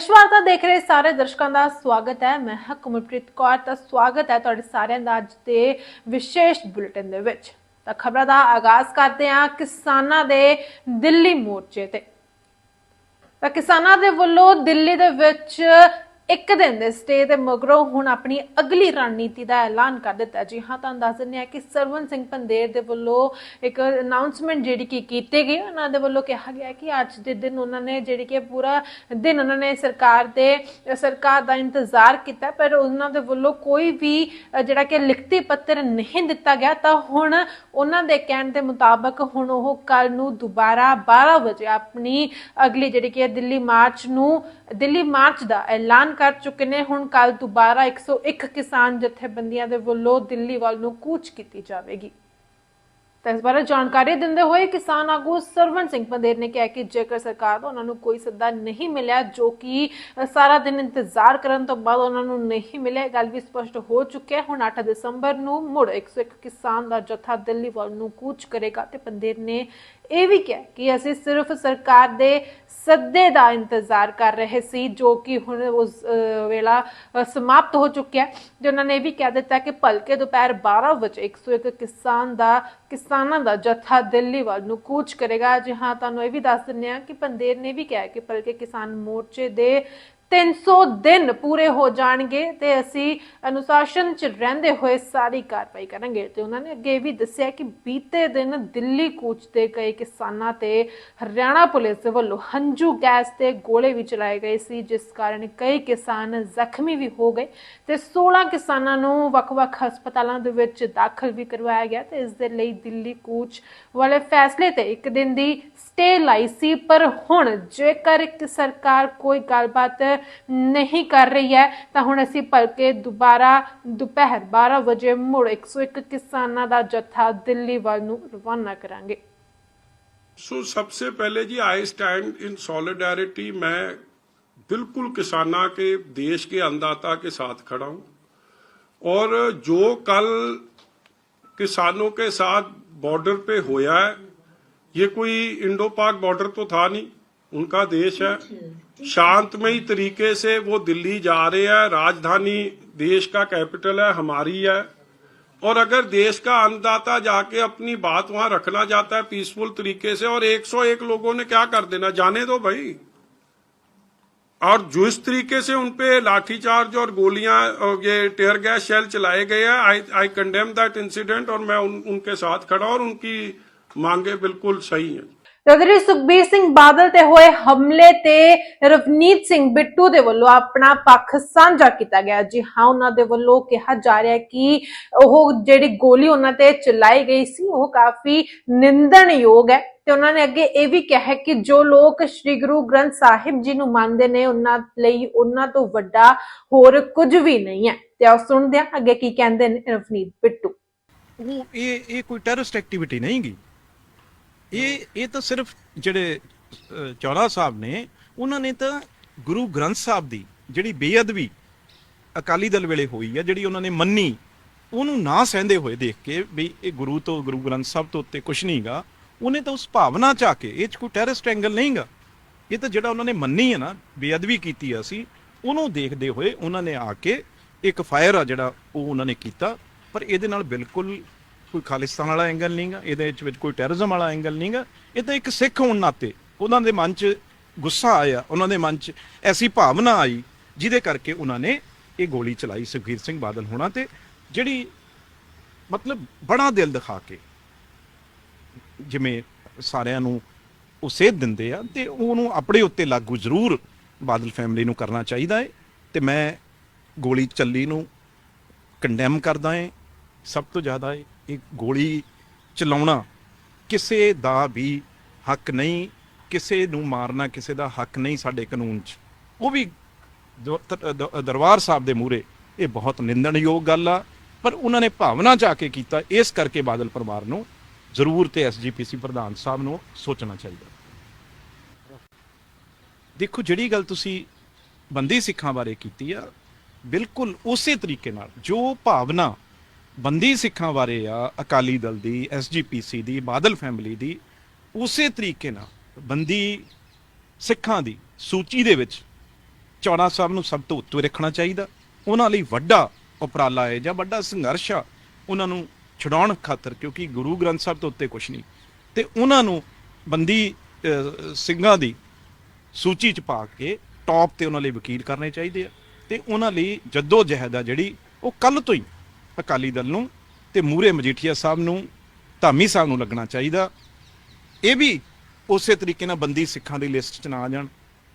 ਵਿਸ਼ਵਾਰਤਾ ਦੇਖ ਰਹੇ ਸਾਰੇ ਦਰਸ਼ਕਾਂ ਦਾ ਸਵਾਗਤ ਹੈ। ਮੈਂ ਹਾਂ ਕਮਲਪ੍ਰੀਤ ਕੌਰ, ਤਾਂ ਸਵਾਗਤ ਹੈ ਤੁਹਾਡੇ ਸਾਰਿਆਂ ਦਾ ਅੱਜ ਦੇ ਵਿਸ਼ੇਸ਼ ਬੁਲੇਟਿਨ ਦੇ ਵਿੱਚ। ਤਾਂ ਖਬਰਾਂ ਦਾ ਆਗਾਜ਼ ਕਰਦੇ ਹਾਂ ਕਿਸਾਨਾਂ ਦੇ ਦਿੱਲੀ ਮੋਰਚੇ ਤੇ। ਤਾਂ ਕਿਸਾਨਾਂ ਦੇ ਵੱਲੋਂ ਦਿੱਲੀ ਦੇ ਵਿੱਚ ਇੱਕ ਦਿਨ ਦੇ ਸਟੇ ਦੇ ਮਗਰੋਂ ਹੁਣ ਆਪਣੀ ਅਗਲੀ ਰਣਨੀਤੀ ਦਾ ਐਲਾਨ ਕਰ ਦਿੱਤਾ। ਜੀ ਹਾਂ, ਤੁਹਾਨੂੰ ਦੱਸ ਦਿੰਦੇ ਆ ਕਿ ਸਰਵਨ ਸਿੰਘ ਪੰਦੇਰ ਦੇ ਵੱਲੋਂ ਇੱਕ ਅਨਾਉਂਸਮੈਂਟ ਜਿਹੜੀ ਕਿ ਕੀਤੀ ਗਈ, ਉਹਨਾਂ ਦੇ ਵੱਲੋਂ ਕਿਹਾ ਗਿਆ ਕਿ ਅੱਜ ਦੇ ਦਿਨ ਉਹਨਾਂ ਨੇ ਜਿਹੜੀ ਕਿ ਪੂਰਾ ਦਿਨ ਉਹਨਾਂ ਨੇ ਸਰਕਾਰ ਦੇ, ਸਰਕਾਰ ਦਾ ਇੰਤਜ਼ਾਰ ਕੀਤਾ, ਪਰ ਉਹਨਾਂ ਦੇ ਵੱਲੋਂ ਕੋਈ ਵੀ ਜਿਹੜਾ ਕਿ ਲਿਖਤੀ ਪੱਤਰ ਨਹੀਂ ਦਿੱਤਾ ਗਿਆ। ਤਾਂ ਹੁਣ ਉਹਨਾਂ ਦੇ ਕਹਿਣ ਦੇ ਮੁਤਾਬਕ ਹੁਣ ਉਹ ਕੱਲ ਨੂੰ ਦੁਬਾਰਾ 12 ਵਜੇ ਆਪਣੀ ਅਗਲੀ ਜਿਹੜੀ ਕਿ ਦਿੱਲੀ ਮਾਰਚ ਨੂੰ, ਦਿੱਲੀ ਮਾਰਚ ਦਾ ਐਲਾਨ ਕਰ ਚੁੱਕੇ ਨੇ। ਹੁਣ ਕੱਲ ਦੁਬਾਰਾ 101 ਕਿਸਾਨ ਜਥੇਬੰਦੀਆਂ ਦੇ ਵੱਲੋਂ ਦਿੱਲੀ ਵੱਲ ਨੂੰ ਕੂਚ ਕੀਤੀ ਜਾਵੇਗੀ। ਤਾਂ ਇਸ ਬਾਰੇ ਜਾਣਕਾਰੀ ਦਿੰਦੇ ਹੋਏ ਕਿਸਾਨ ਆਗੂ ਸਰਵਨ ਸਿੰਘ ਪੰਦੇਰ ਨੇ ਕਿਹਾ ਕਿ ਜੇਕਰ ਸਰਕਾਰ ਤੋਂ ਉਹਨਾਂ ਨੂੰ ਕੋਈ ਸੱਦਾ ਨਹੀਂ ਮਿਲਿਆ, ਜੋ ਕਿ ਸਾਰਾ ਦਿਨ ਇੰਤਜ਼ਾਰ ਕਰਨ ਤੋਂ ਬਾਅਦ ਉਹਨਾਂ ਨੂੰ ਨਹੀਂ ਮਿਲਿਆ, ਇਹ ਗੱਲ ਵੀ ਸਪਸ਼ਟ ਹੋ ਚੁੱਕੀ ਹੈ। ਹੁਣ 8 ਦਸੰਬਰ ਨੂੰ ਮੁੜ 101 ਕਿਸਾਨ ਦਾ ਜਥਾ ਦਿੱਲੀ ਵੱਲ ਨੂੰ ਕੂਚ ਕਰੇਗਾ ਤੇ ਪੰਦੇਰ ਨੇ ਇਹ ਵੀ ਕਿਹਾ ਕਿ ਅਸੀਂ ਸਿਰਫ ਸਰਕਾਰ ਦੇ ਸੱਦੇ ਦਾ ਇੰਤਜ਼ਾਰ ਕਰ ਰਹੇ ਸੀ, ਜੋ ਕਿ ਹੁਣ ਉਸ ਵੇਲਾ ਸਮਾਪਤ ਹੋ ਚੁੱਕਿਆ ਤੇ ਉਹਨਾਂ ਨੇ ਇਹ ਵੀ ਕਹਿ ਦਿੱਤਾ ਕਿ ਭਲਕੇ ਦੁਪਹਿਰ 12 ਵਜੇ 101 ਕਿਸਾਨ ਦਾ, ਕਿਸਾਨਾਂ ਦਾ ਜਥਾ ਦਿੱਲੀ ਵੱਲ ਨੂੰ ਕੂਚ ਕਰੇਗਾ। ਜੀ ਹਾਂ, ਤੁਹਾਨੂੰ ਇਹ ਵੀ ਦੱਸ ਦਿੰਦੇ ਆ ਕਿ ਪੰਦੇਰ ਨੇ ਵੀ ਕਿਹਾ ਕਿ ਭਲਕੇ ਕਿਸਾਨ ਮੋਰਚੇ ਦੇ 300 ਦਿਨ ਪੂਰੇ ਹੋ ਜਾਣਗੇ ਤੇ ਅਸੀਂ ਅਨੁਸ਼ਾਸਨ ਚ ਰਹਿੰਦੇ ਹੋਏ ਸਾਰੀ ਕਾਰਵਾਈ ਕਰਾਂਗੇ। ਤੇ ਉਹਨਾਂ ਨੇ ਅੱਗੇ ਇਹ ਵੀ ਦੱਸਿਆ ਕਿ ਬੀਤੇ ਦਿਨ ਦਿੱਲੀ ਕੂਚਦੇ ਗਏ ਕਿਸਾਨਾਂ ਤੇ ਹਰਿਆਣਾ ਪੁਲਿਸ ਦੇ ਵੱਲੋਂ ਹੰਝੂ ਗੈਸ ਤੇ ਗੋਲੇ ਵੀ ਚਲਾਏ ਗਏ ਸੀ, ਜਿਸ ਕਾਰਨ ਕਈ ਕਿਸਾਨ ਜ਼ਖਮੀ ਵੀ ਹੋ ਗਏ ਤੇ 16 ਕਿਸਾਨਾਂ ਨੂੰ ਵੱਖ-ਵੱਖ ਹਸਪਤਾਲਾਂ ਦੇ ਵਿੱਚ ਦਾਖਲ ਵੀ ਕਰਵਾਇਆ ਗਿਆ ਤੇ ਇਸ ਦੇ ਲਈ ਦਿੱਲੀ ਕੂਚ ਵਾਲੇ ਫੈਸਲੇ ਤੇ ਇੱਕ ਦਿਨ ਦੀ ਸਟੇ ਲਾਈ ਸੀ ਪਰ ਹੁਣ ਜੇਕਰ ਇੱਕ ਸਰਕਾਰ ਕੋਈ ਗੱਲਬਾਤ ਨਹੀਂ ਕਰ ਰਹੀ ਹੈ ਤਾਂ ਹੁਣ ਅਸੀਂ ਭਲਕੇ ਦੁਬਾਰਾ ਦੁਪਹਿਰ 12 ਵਜੇ ਮੁੜ 101 ਕਿਸਾਨਾਂ ਦਾ ਜਥਾ ਦਿੱਲੀ ਵੱਲ ਨੂੰ ਰਵਾਨਾ ਕਰਾਂਗੇ ਸੋ सबसे पहले जी आई स्टैंड इन सॉलिडारिटी मैं बिल्कुल किसाना के देश के अन्नदाता के साथ खड़ा हूं और जो कल किसानों के साथ बॉर्डर पे होया है ये कोई इंडो पाक बॉर्डर तो था नहीं उनका देश है। शांतमयी तरीके से वो दिल्ली जा रहे हैं राजधानी देश का कैपिटल है हमारी है। और अगर देश का अन्नदाता जाके अपनी बात वहाँ रखना चाहता है पीसफुल तरीके से और 101 लोगों ने क्या कर देना जाने दो भाई। और जो इस तरीके से उनपे लाठीचार्ज और गोलियाँ और ये टेयर गैस शेल चलाए गए हैं I I condemn that incident और मैं उन, उनके साथ खड़ा और उनकी ਮੰਗੇ ਬਿਲਕੁਲ ਸਹੀ ਹੈ। ਰਗਰੀ ਸੁਖਬੀਰ ਸਿੰਘ ਬਾਦਲ ਤੇ ਹੋਏ ਹਮਲੇ ਤੇ ਰਵਨੀਤ ਸਿੰਘ ਬਿੱਟੂ ਦੇ ਵੱਲੋਂ ਆਪਣਾ ਪੱਖ ਸਾਂਝਾ ਕੀਤਾ ਗਿਆ। ਜੀ ਹਾਂ ਉਹਨਾਂ ਦੇ ਵੱਲੋਂ ਕਿਹਾ ਜਾ ਰਿਹਾ ਕਿ ਉਹ ਜਿਹੜੀ ਗੋਲੀ ਉਹਨਾਂ ਤੇ ਚਲਾਈ ਗਈ ਸੀ ਉਹ ਕਾਫੀ ਨਿੰਦਣਯੋਗ ਹੈ। ਤੇ ਉਹਨਾਂ ਨੇ ਅੱਗੇ ਇਹ ਵੀ ਕਿਹਾ ਕਿ ਜੋ ਲੋਕ ਸ੍ਰੀ ਗੁਰੂ ਗ੍ਰੰਥ ਸਾਹਿਬ ਜੀ ਨੂੰ ਮੰਨਦੇ ਨੇ ਉਹਨਾਂ ਲਈ ਉਹਨਾਂ ਤੋਂ ਵੱਡਾ ਹੋਰ ਕੁਝ ਵੀ ਨਹੀਂ ਹੈ। ਤੇ ਆਓ ਸੁਣਦੇ ਹਾਂ ਅੱਗੇ ਕੀ ਕਹਿੰਦੇ ਨੇ ਰਵਨੀਤ ਬਿੱਟੂ। ਇਹ ਇਹ ਕੋਈ ਟੈਰਰਿਸਟ ਐਕਟੀਵਿਟੀ ਨਹੀਂ ਇਹ ਇਹ ਤਾਂ ਸਿਰਫ ਜਿਹੜੇ ਅਹ, ਚੌਰਾ ਸਾਹਿਬ ਨੇ ਉਹਨਾਂ ਨੇ ਤਾਂ ਗੁਰੂ ਗ੍ਰੰਥ ਸਾਹਿਬ ਦੀ ਜਿਹੜੀ ਬੇਅਦਬੀ ਅਕਾਲੀ ਦਲ ਵੇਲੇ ਹੋਈ ਹੈ ਜਿਹੜੀ ਉਹਨਾਂ ਨੇ ਮੰਨੀ ਉਹਨੂੰ ਨਾ ਸਹਿੰਦੇ ਹੋਏ ਦੇਖ ਕੇ ਵੀ ਇਹ ਗੁਰੂ ਤੋਂ ਗੁਰੂ ਗ੍ਰੰਥ ਸਾਹਿਬ ਤੋਂ ਉੱਤੇ ਕੁਝ ਨਹੀਂਗਾ ਉਹਨੇ ਤਾਂ ਉਸ ਭਾਵਨਾ ਚ ਆ ਕੇ ਇਹ ਚ ਕੋਈ ਟੈਰਰਿਸਟ ਐਂਗਲ ਨਹੀਂਗਾ ਇਹ ਤਾਂ ਜਿਹੜਾ ਉਹਨਾਂ ਨੇ ਮੰਨੀ ਹੈ ਨਾ ਬੇਅਦਬੀ ਕੀਤੀ ਆ ਅਸੀਂ ਉਹਨੂੰ ਦੇਖਦੇ ਹੋਏ ਉਹਨਾਂ ਨੇ ਆ ਕੇ ਇੱਕ ਫਾਇਰ ਆ ਜਿਹੜਾ ਉਹ ਉਹਨਾਂ ਨੇ ਕੀਤਾ ਪਰ ਇਹਦੇ ਨਾਲ ਬਿਲਕੁਲ ਕੋਈ ਖਾਲਿਸਤਾਨ ਵਾਲਾ ਐਂਗਲ ਨਹੀਂਗਾ, ਇਹਦੇ ਵਿੱਚ ਕੋਈ ਟੈਰਰਿਜ਼ਮ ਵਾਲਾ ਐਂਗਲ ਨਹੀਂਗਾ। ਇਹ ਤਾਂ ਇੱਕ ਸਿੱਖ ਹੋਣ ਨਾਤੇ ਉਹਨਾਂ ਦੇ ਮਨ 'ਚ ਗੁੱਸਾ ਆਇਆ, ਉਹਨਾਂ ਦੇ ਮਨ 'ਚ ਐਸੀ ਭਾਵਨਾ ਆਈ, ਜਿਹਦੇ ਕਰਕੇ ਉਹਨਾਂ ਨੇ ਇਹ ਗੋਲੀ ਚਲਾਈ ਸੁਖਬੀਰ ਸਿੰਘ ਬਾਦਲ ਹੋਣਾ ਤੇ, ਜਿਹੜੀ ਮਤਲਬ ਬੜਾ ਦਿਲ ਦਿਖਾ ਕੇ ਜਿਵੇਂ ਸਾਰਿਆਂ ਨੂੰ ਉਹ ਸੇਧ ਦਿੰਦੇ ਆ ਤੇ ਉਹਨੂੰ ਆਪਣੇ ਉੱਤੇ ਲਾਗੂ ਜ਼ਰੂਰ ਬਾਦਲ ਫੈਮਿਲੀ ਨੂੰ ਕਰਨਾ ਚਾਹੀਦਾ ਹੈ ਤੇ ਮੈਂ ਗੋਲੀ ਚੱਲੀ ਨੂੰ ਕੰਡੈਮ ਕਰਦਾ ਏ, ਸਭ ਤੋਂ ਜ਼ਿਆਦਾ ਏ। ਇਹ ਗੋਲੀ ਚਲਾਉਣਾ ਕਿਸੇ ਦਾ ਵੀ ਹੱਕ ਨਹੀਂ, ਕਿਸੇ ਨੂੰ ਮਾਰਨਾ ਕਿਸੇ ਦਾ ਹੱਕ ਨਹੀਂ ਸਾਡੇ ਕਾਨੂੰਨ 'ਚ। ਉਹ ਵੀ ਦਰਬਾਰ ਸਾਹਿਬ ਦੇ ਮੂਹਰੇ ਇਹ ਬਹੁਤ ਨਿੰਦਣਯੋਗ ਗੱਲ ਆ, ਪਰ ਉਹਨਾਂ ਨੇ ਭਾਵਨਾ ਚ ਆ ਕੇ ਕੀਤਾ, ਇਸ ਕਰਕੇ ਬਾਦਲ ਪਰਿਵਾਰ ਨੂੰ ਜ਼ਰੂਰ ਤੇ ਐਸਜੀਪੀਸੀ ਪ੍ਰਧਾਨ ਸਾਹਿਬ ਨੂੰ ਸੋਚਣਾ ਚਾਹੀਦਾ। ਦੇਖੋ, ਜਿਹੜੀ ਗੱਲ ਤੁਸੀਂ ਬੰਦੀ ਸਿੱਖਾਂ ਬਾਰੇ ਕੀਤੀ ਆ, ਬਿਲਕੁਲ ਉਸੇ ਤਰੀਕੇ ਨਾਲ ਜੋ ਭਾਵਨਾ ਬੰਦੀ ਸਿੱਖਾਂ ਬਾਰੇ ਆ, ਅਕਾਲੀ ਦਲ ਦੀ ਐਸਜੀਪੀਸੀ ਦੀ, ਬਾਦਲ ਫੈਮਿਲੀ ਦੀ, ਉਸੇ ਤਰੀਕੇ ਨਾਲ ਬੰਦੀ ਸਿੱਖਾਂ ਦੀ ਸੂਚੀ ਦੇ ਵਿੱਚ ਚੌੜਾ ਸਾਹਿਬ ਨੂੰ ਸਭ ਤੋਂ ਉੱਤੇ ਰੱਖਣਾ ਚਾਹੀਦਾ। ਉਹਨਾਂ ਲਈ ਵੱਡਾ ਉਪਰਾਲਾ ਹੈ ਜਾਂ ਵੱਡਾ ਸੰਘਰਸ਼ ਆ, ਉਹਨਾਂ ਨੂੰ ਛਡਾਉਣ ਖਾਤਰ, ਕਿਉਂਕਿ ਗੁਰੂ ਗ੍ਰੰਥ ਸਾਹਿਬ ਤੋਂ ਉੱਤੇ ਕੁਝ ਨਹੀਂ। ਤੇ ਉਹਨਾਂ ਨੂੰ ਬੰਦੀ ਸਿੰਘਾਂ ਦੀ ਸੂਚੀ ਚ ਪਾ ਕੇ ਟੌਪ ਤੇ ਉਹਨਾਂ ਲਈ ਵਕੀਲ ਕਰਨੇ ਚਾਹੀਦੇ ਆ। ਤੇ ਉਹਨਾਂ ਲਈ ਜੱਦੋ ਜਹਿਦ ਆ ਜਿਹੜੀ ਉਹ ਕੱਲ ਤੋਂ ਹੀ ਅਕਾਲੀ ਦਲ ਨੂੰ ਤੇ ਮੂਰੇ ਮਜੀਠੀਆ ਸਾਹਿਬ ਨੂੰ, ਧਾਮੀ ਸਾਹਿਬ ਨੂੰ ਲੱਗਣਾ ਚਾਹੀਦਾ। ਇਹ ਵੀ ਉਸੇ ਤਰੀਕੇ ਨਾਲ ਬੰਦੀ ਸਿੱਖਾਂ ਦੀ ਲਿਸਟ 'ਚ ਨਾ ਆ ਜਾਣ।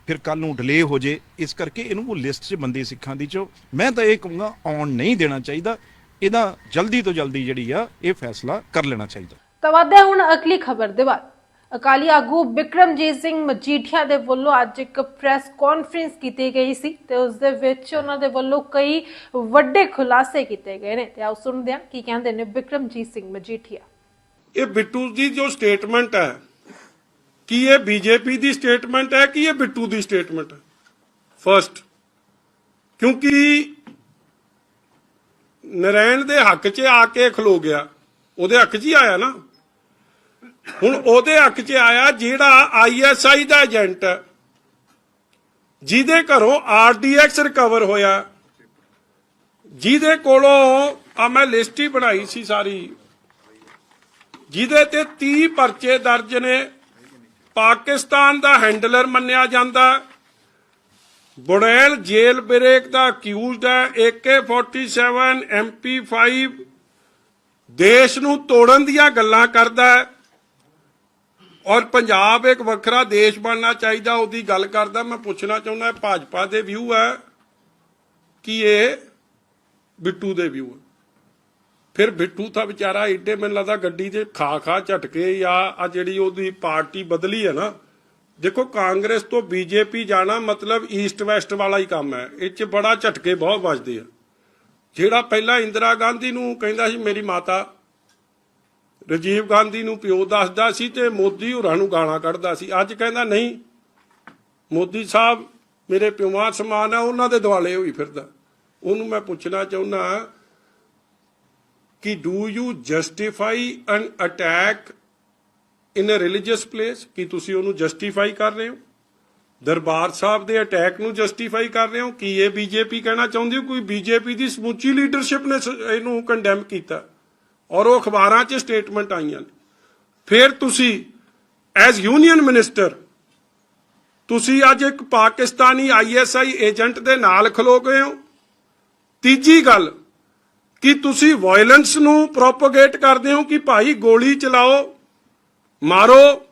ਫਿਰ ਕੱਲ ਨੂੰ ਡਿਲੇ ਹੋ ਜੇ, ਇਸ ਕਰਕੇ ਇਹਨੂੰ ਉਹ ਲਿਸਟ 'ਚ ਬੰਦੀ ਸਿੱਖਾਂ ਦੀ ਚੋਂ ਮੈਂ ਤਾਂ ਇਹ ਕਹੂੰਗਾ ਆਉਣ ਨਹੀਂ ਦੇਣਾ ਚਾਹੀਦਾ। ਇਹਦਾ ਜਲਦੀ ਤੋਂ ਜਲਦੀ ਜਿਹੜੀ ਆ, ਇਹ ਫੈਸਲਾ ਕਰ ਲੈਣਾ ਚਾਹੀਦਾ। ਤਾਂ ਵਧਦੇ ਹੁਣ ਅਗਲੀ ਖਬਰ ਦੇ ਬਾਅਦ। ਅਕਾਲੀ ਆਗੂ ਬਿਕਰਮਜੀਤ ਸਿੰਘ ਮਜੀਠੀਆ ਦੇ ਵੱਲੋਂ ਅੱਜ ਇੱਕ ਪ੍ਰੈਸ ਕਾਨਫਰੰਸ ਕੀਤੀ ਗਈ ਸੀ ਤੇ ਉਸ ਦੇ ਵਿੱਚ ਉਹਨਾਂ ਦੇ ਵੱਲੋਂ ਕਈ ਵੱਡੇ ਖੁਲਾਸੇ ਕੀਤੇ ਗਏ ਨੇ ਤੇ ਆਓ ਸੁਣਦੇ ਹਾਂ ਕੀ ਕਹਿੰਦੇ ਨੇ ਬਿਕਰਮਜੀਤ ਸਿੰਘ ਮਜੀਠੀਆ। ਇਹ ਬਿੱਟੂ ਦੀ ਜੋ ਸਟੇਟਮੈਂਟ ਹੈ, ਕੀ ਇਹ ਬੀਜੇਪੀ ਦੀ ਸਟੇਟਮੈਂਟ ਹੈ ਕਿ ਇਹ ਬਿੱਟੂ ਦੀ ਸਟੇਟਮੈਂਟ ਹੈ? ਫਰਸਟ ਕਿਉਂਕਿ ਨਰੈਣ ਦੇ ਹੱਕ 'ਚ ਆ ਕੇ ਖਲੋ ਗਿਆ, ਉਹਦੇ ਹੱਕ 'ਚ ਹੀ ਆਇਆ ਨਾ। ਹੁਣ ਉਹਦੇ ਹੱਕ 'ਚ ਆਇਆ ਜਿਹੜਾ ਆਈਐਸਆਈ ਦਾ ਏਜੰਟ ਜਿਹਦੇ ਘਰੋਂ ਆਰਡੀਐਕਸ ਰਿਕਵਰ ਹੋਇਆ। ਜਿਹਦੇ ਕੋਲੋਂ ਆ ਮੈਂ ਲਿਸਟ ਹੀ ਬਣਾਈ ਸੀ ਸਾਰੀ। ਜਿਹਦੇ ਤੇ 30 ਪਰਚੇ ਦਰਜ ਨੇ। ਪਾਕਿਸਤਾਨ ਦਾ ਹੈਂਡਲਰ ਮੰਨਿਆ ਜਾਂਦਾ। ਬੁੜੈਲ ਜੇਲ ਬ੍ਰੇਕ ਦਾ ਅਕਿਊਜ਼ਡ ਹੈ। AK47 MP5 ਦੇਸ਼ ਨੂੰ ਤੋੜਨ ਦੀਆਂ ਗੱਲਾਂ ਕਰਦਾ ਹੈ। ਔਰ ਪੰਜਾਬ ਇੱਕ ਵੱਖਰਾ ਦੇਸ਼ ਬਣਨਾ ਚਾਹੀਦਾ, ਉਹਦੀ ਗੱਲ ਕਰਦਾ, ਮੈਂ ਪੁੱਛਣਾ ਚਾਹੁੰਦਾ ਭਾਜਪਾ ਦੇ ਵਿਊ ਹੈ ਕਿ ਇਹ ਬਿੱਟੂ ਦੇ ਵਿਊ ਹੈ? ਫਿਰ ਬਿੱਟੂ ਤਾਂ ਵਿਚਾਰਾ ਏਡੇ, ਮੈਨੂੰ ਲੱਗਦਾ ਗੱਡੀ 'ਚ ਖਾ ਖਾ ਝਟਕੇ ਜਾਂ ਆ ਜਿਹੜੀ ਉਹਦੀ ਪਾਰਟੀ ਬਦਲੀ ਹੈ ਨਾ। ਦੇਖੋ, ਕਾਂਗਰਸ ਤੋਂ ਬੀਜੇਪੀ ਜਾਣਾ ਮਤਲਬ ਈਸਟ ਵੈਸਟ ਵਾਲਾ ਹੀ ਕੰਮ ਹੈ। ਇਹ 'ਚ ਬੜਾ ਝਟਕੇ ਬਹੁਤ ਵੱਜਦੇ ਆ। ਜਿਹੜਾ ਪਹਿਲਾਂ ਇੰਦਰਾ ਗਾਂਧੀ ਨੂੰ ਕਹਿੰਦਾ ਸੀ, ਮੇਰੀ ਮਾਤਾ ਰਾਜੀਵ ਗਾਂਧੀ ਨੂੰ ਪਿਓ ਦੱਸਦਾ ਸੀ ਤੇ ਮੋਦੀ ਹੋਰਾਂ ਨੂੰ ਗਾਲਾਂ ਕੱਢਦਾ ਸੀ। ਅੱਜ ਕਹਿੰਦਾ, ਨਹੀਂ, ਮੋਦੀ ਸਾਹਿਬ ਮੇਰੇ ਪਿਓਾਂ ਸਮਾਨ ਆ, ਉਹਨਾਂ ਦੇ ਦੁਆਲੇ ਹੋਈ ਫਿਰਦਾ। ਉਹਨੂੰ ਮੈਂ ਪੁੱਛਣਾ ਚਾਹੁੰਦਾ ਕਿ do you justify an attack in a religious place ਕਿ ਤੁਸੀਂ ਉਹਨੂੰ ਜਸਟੀਫਾਈ ਕਰ ਰਹੇ ਹੋ? ਦਰਬਾਰ ਸਾਹਿਬ ਦੇ ਅਟੈਕ ਨੂੰ ਜਸਟੀਫਾਈ ਕਰ ਰਹੇ ਹੋ? ਕਿ ਇਹ ਬੀਜੇਪੀ ਕਹਿਣਾ ਚਾਹੁੰਦੀ ਹੋ? ਕੋਈ ਬੀਜੇਪੀ ਦੀ ਸਮੁੱਚੀ ਲੀਡਰਸ਼ਿਪ ਨੇ ਇਹਨੂੰ ਕੰਡੈਮ ਕੀਤਾ। ਔਰ ਉਹ ਅਖਬਾਰਾਂ 'ਚ ਸਟੇਟਮੈਂਟ ਆਈਆਂ ਨੇ। ਫਿਰ ਤੁਸੀਂ ਐਜ਼ ਯੂਨੀਅਨ ਮਿਨਿਸਟਰ ਤੁਸੀਂ ਅੱਜ ਇੱਕ ਪਾਕਿਸਤਾਨੀ ਆਈਐਸਆਈ ਏਜੰਟ ਦੇ ਨਾਲ ਖਲੋ ਗਏ ਹੋ। ਤੀਜੀ ਗੱਲ, ਕਿ ਤੁਸੀਂ ਵਾਇਲੈਂਸ ਨੂੰ ਪ੍ਰੋਪਗੇਟ ਕਰਦੇ ਹੋ ਕਿ ਭਾਈ ਗੋਲੀ ਚਲਾਓ, ਮਾਰੋ।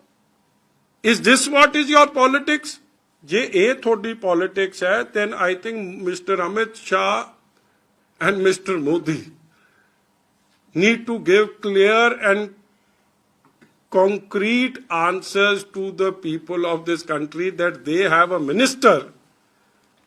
Is this what is your politics ਜੇ ਇਹ ਤੁਹਾਡੀ ਪੋਲਿਟਿਕਸ ਹੈ, then I think mister Amit Shah and mister Modi need to give clear and concrete answers to the people of this country that they have a minister,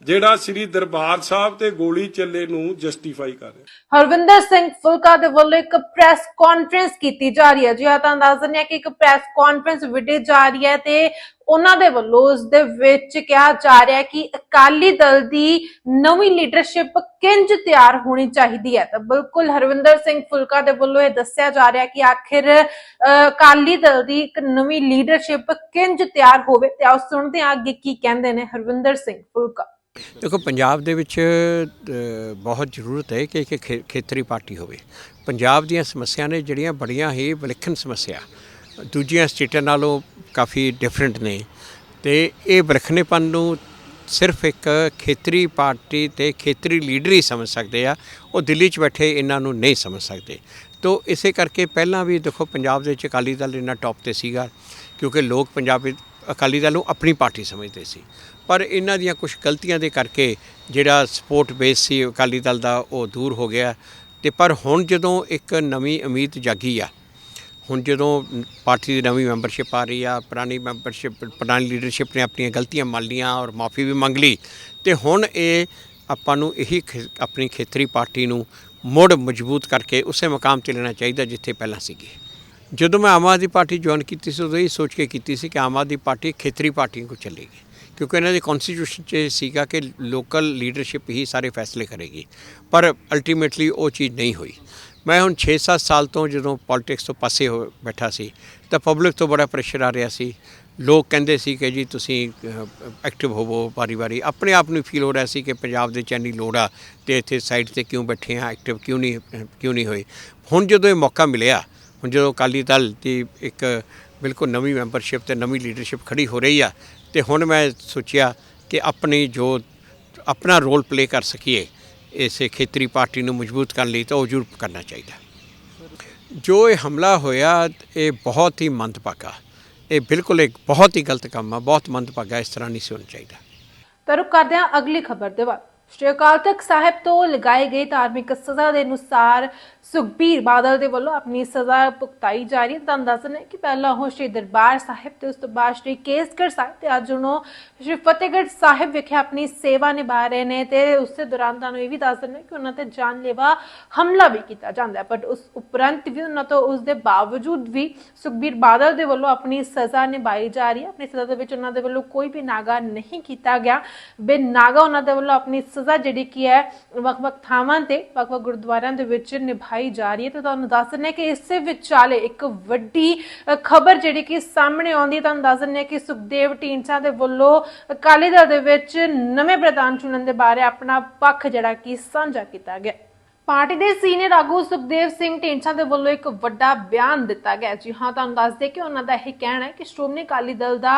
ਜਿਹੜਾ ਸ੍ਰੀ ਦਰਬਾਰ ਸਾਹਿਬ ਤੇ ਗੋਲੀ ਚੱਲੇ ਨੂੰ justify ਕਰ ਰਿਹਾ। ਹਰਵਿੰਦਰ ਸਿੰਘ ਫੁਲਕਾ ਦੇ ਵੱਲੋਂ ਇੱਕ ਪ੍ਰੈਸ ਕਾਨਫਰੰਸ ਕੀਤੀ ਜਾ ਰਹੀ ਹੈ। ਜੀ ਆ ਤਾਂ ਅੰਦਾਜ਼ ਦਿੰਦੇ ਹਾਂ ਕਿ ਇੱਕ ਪ੍ਰੈਸ ਕਾਨਫਰੰਸ ਵਿੱਢੀ ਜਾ ਰਹੀ ਹੈ ਤੇ ਉਹਨਾਂ ਦੇ ਵੱਲੋਂ ਉਸ ਦੇ ਵਿੱਚ ਕਿਹਾ ਜਾ ਰਿਹਾ ਹੈ ਕਿ ਅਕਾਲੀ ਦਲ ਦੀ ਨਵੀਂ ਲੀਡਰਸ਼ਿਪ ਕਿੰਜ ਤਿਆਰ ਹੋਣੀ ਚਾਹੀਦੀ ਹੈ? ਤਾਂ ਬਿਲਕੁਲ ਹਰਵਿੰਦਰ ਸਿੰਘ ਫੁਲਕਾ ਦੇ ਵੱਲੋਂ ਇਹ ਦੱਸਿਆ ਜਾ ਰਿਹਾ ਕਿ ਆਖਿਰ ਅਕਾਲੀ ਦਲ ਦੀ ਇੱਕ ਨਵੀਂ ਲੀਡਰਸ਼ਿਪ ਕਿੰਜ ਤਿਆਰ ਹੋਵੇ? ਤੇ ਆਓ ਸੁਣਦੇ ਹਾਂ ਅੱਗੇ ਕੀ ਕਹਿੰਦੇ ਨੇ ਹਰਵਿੰਦਰ ਸਿੰਘ ਫੁਲਕਾ। ਦੇਖੋ, ਪੰਜਾਬ ਦੇ ਵਿੱਚ ਬਹੁਤ ਜ਼ਰੂਰਤ ਹੈ ਕਿ ਇੱਕ ਖੇਤਰੀ ਪਾਰਟੀ ਹੋਵੇ। ਪੰਜਾਬ ਦੀਆਂ ਸਮੱਸਿਆ ਨੇ ਜਿਹੜੀਆਂ ਬੜੀਆਂ ਹੀ ਵਿਲੱਖਣ ਸਮੱਸਿਆ। ਦੂਜੀਆਂ ਸਟੇਟਾਂ ਨਾਲੋਂ ਕਾਫੀ ਡਿਫਰੈਂਟ ਨੇ। ਤੇ ਇਹ ਵਿਲੱਖਣੇਪਨ ਨੂੰ ਸਿਰਫ ਇੱਕ ਖੇਤਰੀ ਪਾਰਟੀ ਤੇ ਖੇਤਰੀ ਲੀਡਰ ਹੀ ਸਮਝ ਸਕਦੇ ਆ। ਉਹ ਦਿੱਲੀ 'ਚ ਬੈਠੇ ਇਹਨਾਂ ਨੂੰ ਨਹੀਂ ਸਮਝ ਸਕਦੇ। ਤੋ ਇਸੇ ਕਰਕੇ ਪਹਿਲਾਂ ਵੀ ਦੇਖੋ ਪੰਜਾਬ ਦੇ ਵਿੱਚ ਅਕਾਲੀ ਦਲ ਇੰਨਾ ਟੌਪ ਤੇ ਸੀਗਾ, ਕਿਉਂਕਿ ਲੋਕ ਪੰਜਾਬੀ ਅਕਾਲੀ ਦਲ ਨੂੰ ਆਪਣੀ ਪਾਰਟੀ ਸਮਝਦੇ ਸੀ। ਪਰ ਇਹਨਾਂ ਦੀਆਂ ਕੁਝ ਗਲਤੀਆਂ ਦੇ ਕਰਕੇ ਜਿਹੜਾ ਸਪੋਰਟ ਬੇਸ ਸੀ ਅਕਾਲੀ ਦਲ ਦਾ ਉਹ ਦੂਰ ਹੋ ਗਿਆ। ਤੇ ਪਰ ਹੁਣ ਜਦੋਂ ਇੱਕ ਨਵੀਂ ਉਮੀਦ ਜਾਗੀ ਆ ਹੁਣ ਜਦੋਂ ਪਾਰਟੀ ਦੀ ਨਵੀਂ ਮੈਂਬਰਸ਼ਿਪ ਆ ਰਹੀ ਆ, ਪੁਰਾਣੀ ਮੈਂਬਰਸ਼ਿਪ, ਪੁਰਾਣੀ ਲੀਡਰਸ਼ਿਪ ਨੇ ਆਪਣੀਆਂ ਗਲਤੀਆਂ ਮੰਨ ਲੀਆਂ ਔਰ ਮਾਫੀ ਵੀ ਮੰਗ ਲਈ, ਤੇ ਹੁਣ ਇਹ ਆਪਾਂ ਨੂੰ ਇਹੀ ਆਪਣੀ ਖੇਤਰੀ ਪਾਰਟੀ ਨੂੰ ਮੁੜ ਮਜ਼ਬੂਤ ਕਰਕੇ ਉਸੇ ਮਕਾਮ ਤੇ ਲੈਣਾ ਚਾਹੀਦਾ ਜਿੱਥੇ ਪਹਿਲਾਂ ਸੀਗੀ। ਜਦੋਂ ਮੈਂ ਆਮ ਆਦਮੀ ਪਾਰਟੀ ਜੁਆਇਨ ਕੀਤੀ ਸੀ, ਉਦੋਂ ਇਹ ਸੋਚ ਕੇ ਕੀਤੀ ਸੀ ਕਿ ਆਮ ਆਦਮੀ ਪਾਰਟੀ ਖੇਤਰੀ ਪਾਰਟੀਆਂ ਕੋ ਚੱਲੇਗੀ, ਕਿਉਂਕਿ ਇਹਨਾਂ ਦੇ ਕਨਸਟੀਟਿਊਸ਼ਨ 'ਚ ਸੀਗਾ ਕਿ ਲੋਕਲ ਲੀਡਰਸ਼ਿਪ ਹੀ ਸਾਰੇ ਫੈਸਲੇ ਕਰੇਗੀ, ਪਰ ਅਲਟੀਮੇਟਲੀ ਉਹ ਚੀਜ਼ ਨਹੀਂ ਹੋਈ। ਮੈਂ ਹੁਣ 6-7 ਸਾਲ ਤੋਂ ਜਦੋਂ ਪੋਲਿਟਿਕਸ ਤੋਂ ਪਾਸੇ ਹੋ ਬੈਠਾ ਸੀ, ਤਾਂ ਪਬਲਿਕ ਤੋਂ ਬੜਾ ਪ੍ਰੈਸ਼ਰ ਆ ਰਿਹਾ ਸੀ। ਲੋਕ ਕਹਿੰਦੇ ਸੀ ਕਿ ਜੀ ਤੁਸੀਂ ਐਕਟਿਵ ਹੋਵੋ ਵਾਰੀ-ਵਾਰੀ। ਆਪਣੇ ਆਪ ਨੂੰ ਫੀਲ ਹੋ ਰਿਹਾ ਸੀ ਕਿ ਪੰਜਾਬ ਦੇ ਚੈਨੀ ਲੋੜ ਆ ਤੇ ਇੱਥੇ ਸਾਈਡ ਤੇ ਕਿਉਂ ਬੈਠੇ ਆ ਐਕਟਿਵ ਕਿਉਂ ਨਹੀਂ ਕਿਉਂ ਨਹੀਂ ਹੋਏ। ਹੁਣ ਜਦੋਂ ਇਹ ਮੌਕਾ ਮਿਲਿਆ, ਹੁਣ ਜਦੋਂ ਅਕਾਲੀ ਦਲ ਦੀ ਇੱਕ ਬਿਲਕੁਲ ਨਵੀਂ ਮੈਂਬਰਸ਼ਿਪ ਤੇ ਨਵੀਂ ਲੀਡਰਸ਼ਿਪ ਖੜੀ ਹੋ ਰਹੀ ਆ, ਤੇ ਹੁਣ ਮੈਂ ਸੋਚਿਆ ਕਿ ਆਪਣੀ ਜੋ, ਆਪਣਾ ਰੋਲ ਪਲੇ ਕਰ ਸਕੀਏ। ਇਸੇ ਖੇਤਰੀ ਪਾਰਟੀ ਨੂੰ ਮਜ਼ਬੂਤ ਕਰਨ ਲਈ ਤਾਂ ਉਹ ਜ਼ਰੂਰ ਕਰਨਾ ਚਾਹੀਦਾ। ਜੋ ਇਹ ਹਮਲਾ ਹੋਇਆ, ਇਹ ਬਹੁਤ ਹੀ ਮੰਦਭਾਗਾ। ਇਹ ਬਿਲਕੁਲ ਇੱਕ ਬਹੁਤ ਹੀ ਗਲਤ ਕੰਮ ਆ, ਬਹੁਤ ਮੰਦਭਾਗਾ, ਇਸ ਤਰ੍ਹਾਂ ਨਹੀਂ ਸੀ ਹੋਣਾ ਚਾਹੀਦਾ। ਤਾਂ ਰੁਕ ਕਰਦੇ ਹਾਂ ਅਗਲੀ ਖਬਰ ਦੇ ਵੱਲ। ਸ਼੍ਰੀ ਅਕਾਲ ਤਖਤ ਸਾਹਿਬ ਤੋਂ ਲਗਾਏ ਗਏ ਧਾਰਮਿਕ ਸਜ਼ਾ ਦੇ ਅਨੁਸਾਰ ਸੁਖਬੀਰ ਬਾਦਲ ਦੇ ਵੱਲੋਂ ਆਪਣੀ ਸਜ਼ਾ ਭੁਗਤਾਈ ਜਾ ਰਹੀ ਹੈ। ਤਾਂ ਦੱਸਣਾ ਕਿ ਪਹਿਲਾਂ ਉਹ ਸ਼੍ਰੀ ਦਰਬਾਰ ਸਾਹਿਬ ਤੇ ਉਸ ਤੋਂ ਬਾਅਦ ਸ਼੍ਰੀ ਕੇਸਗੜ੍ਹ ਸਾਹਿਬ ਤੇ ਅੱਜ ਉਹ ਸ਼੍ਰੀ ਫਤਿਹਗੜ੍ਹ ਸਾਹਿਬ ਵਿਖੇ ਆਪਣੀ ਸੇਵਾ ਨਿਭਾ ਰਹੇ ਨੇ ਤੇ ਉਸੇ ਦੌਰਾਨ ਤੁਹਾਨੂੰ ਇਹ ਵੀ ਦੱਸ ਦਿੰਦੇ ਕਿ ਉਹਨਾਂ ਤੇ ਜਾਨਲੇਵਾ ਹਮਲਾ ਵੀ ਕੀਤਾ ਜਾਂਦਾ ਹੈ। ਬਟ ਉਸ ਉਪਰੰਤ ਵੀ ਉਹਨਾਂ ਤੋਂ ਉਸ ਦੇ ਬਾਵਜੂਦ ਵੀ ਸੁਖਬੀਰ ਬਾਦਲ ਦੇ ਵੱਲੋਂ ਆਪਣੀ ਸਜ਼ਾ ਨਿਭਾਈ ਜਾ ਰਹੀ ਹੈ। ਆਪਣੀ ਸਜ਼ਾ ਦੇ ਵਿੱਚ ਉਹਨਾਂ ਦੇ ਵੱਲੋਂ ਕੋਈ ਵੀ ਨਾਗਾ ਨਹੀਂ ਕੀਤਾ ਗਿਆ। ਬੇਨਾਗਾ ਉਹਨਾਂ ਦੇ ਵੱਲੋਂ ਆਪਣੀ ਸਜ਼ਾ ਜਿਹੜੀ ਕੀ ਹੈ, ਵੱਖ-ਵੱਖ ਥਾਵਾਂ ਤੇ, ਵੱਖ-ਵੱਖ ਗੁਰਦੁਆਰਿਆਂ ਦੇ ਵਿੱਚ ਨਿਭਾਈ ਜਾ ਰਹੀ ਹੈ ਤੇ ਤੁਹਾਨੂੰ ਦੱਸ ਦਿੰਦੇ ਕਿ ਇਸੇ ਵਿਚਾਲੇ ਇੱਕ ਵੱਡੀ ਖਬਰ ਜਿਹੜੀ ਕਿ ਸਾਹਮਣੇ ਆਉਂਦੀ ਹੈ। ਤੁਹਾਨੂੰ ਦੱਸ ਦਿੰਦੇ ਹਾਂ ਕਿ ਸੁਖਦੇਵ ਢੀਂਡਸਾ ਦੇ ਵੱਲੋਂ ਅਕਾਲੀ ਦਲ ਦੇ ਵਿੱਚ ਨਵੇਂ ਪ੍ਰਧਾਨ ਚੁਣਨ ਦੇ ਬਾਰੇ ਆਪਣਾ ਪੱਖ ਜਿਹੜਾ ਕਿ ਸਾਂਝਾ ਕੀਤਾ ਗਿਆ। ਪਾਰਟੀ ਦੇ ਸੀਨੀਅਰ ਆਗੂ ਸੁਖਦੇਵ ਸਿੰਘ ਢੀਂਡਸਾ ਦੇ ਵੱਲੋਂ ਇੱਕ ਵੱਡਾ ਬਿਆਨ ਦਿੱਤਾ ਗਿਆ ਜੀ ਹਾਂ, ਤੁਹਾਨੂੰ ਦੱਸ ਦੇ ਕਿ ਉਹਨਾਂ ਦਾ ਇਹ ਕਹਿਣਾ ਹੈ ਕਿ ਸ਼੍ਰੋਮਣੀ ਅਕਾਲੀ ਦਲ ਦਾ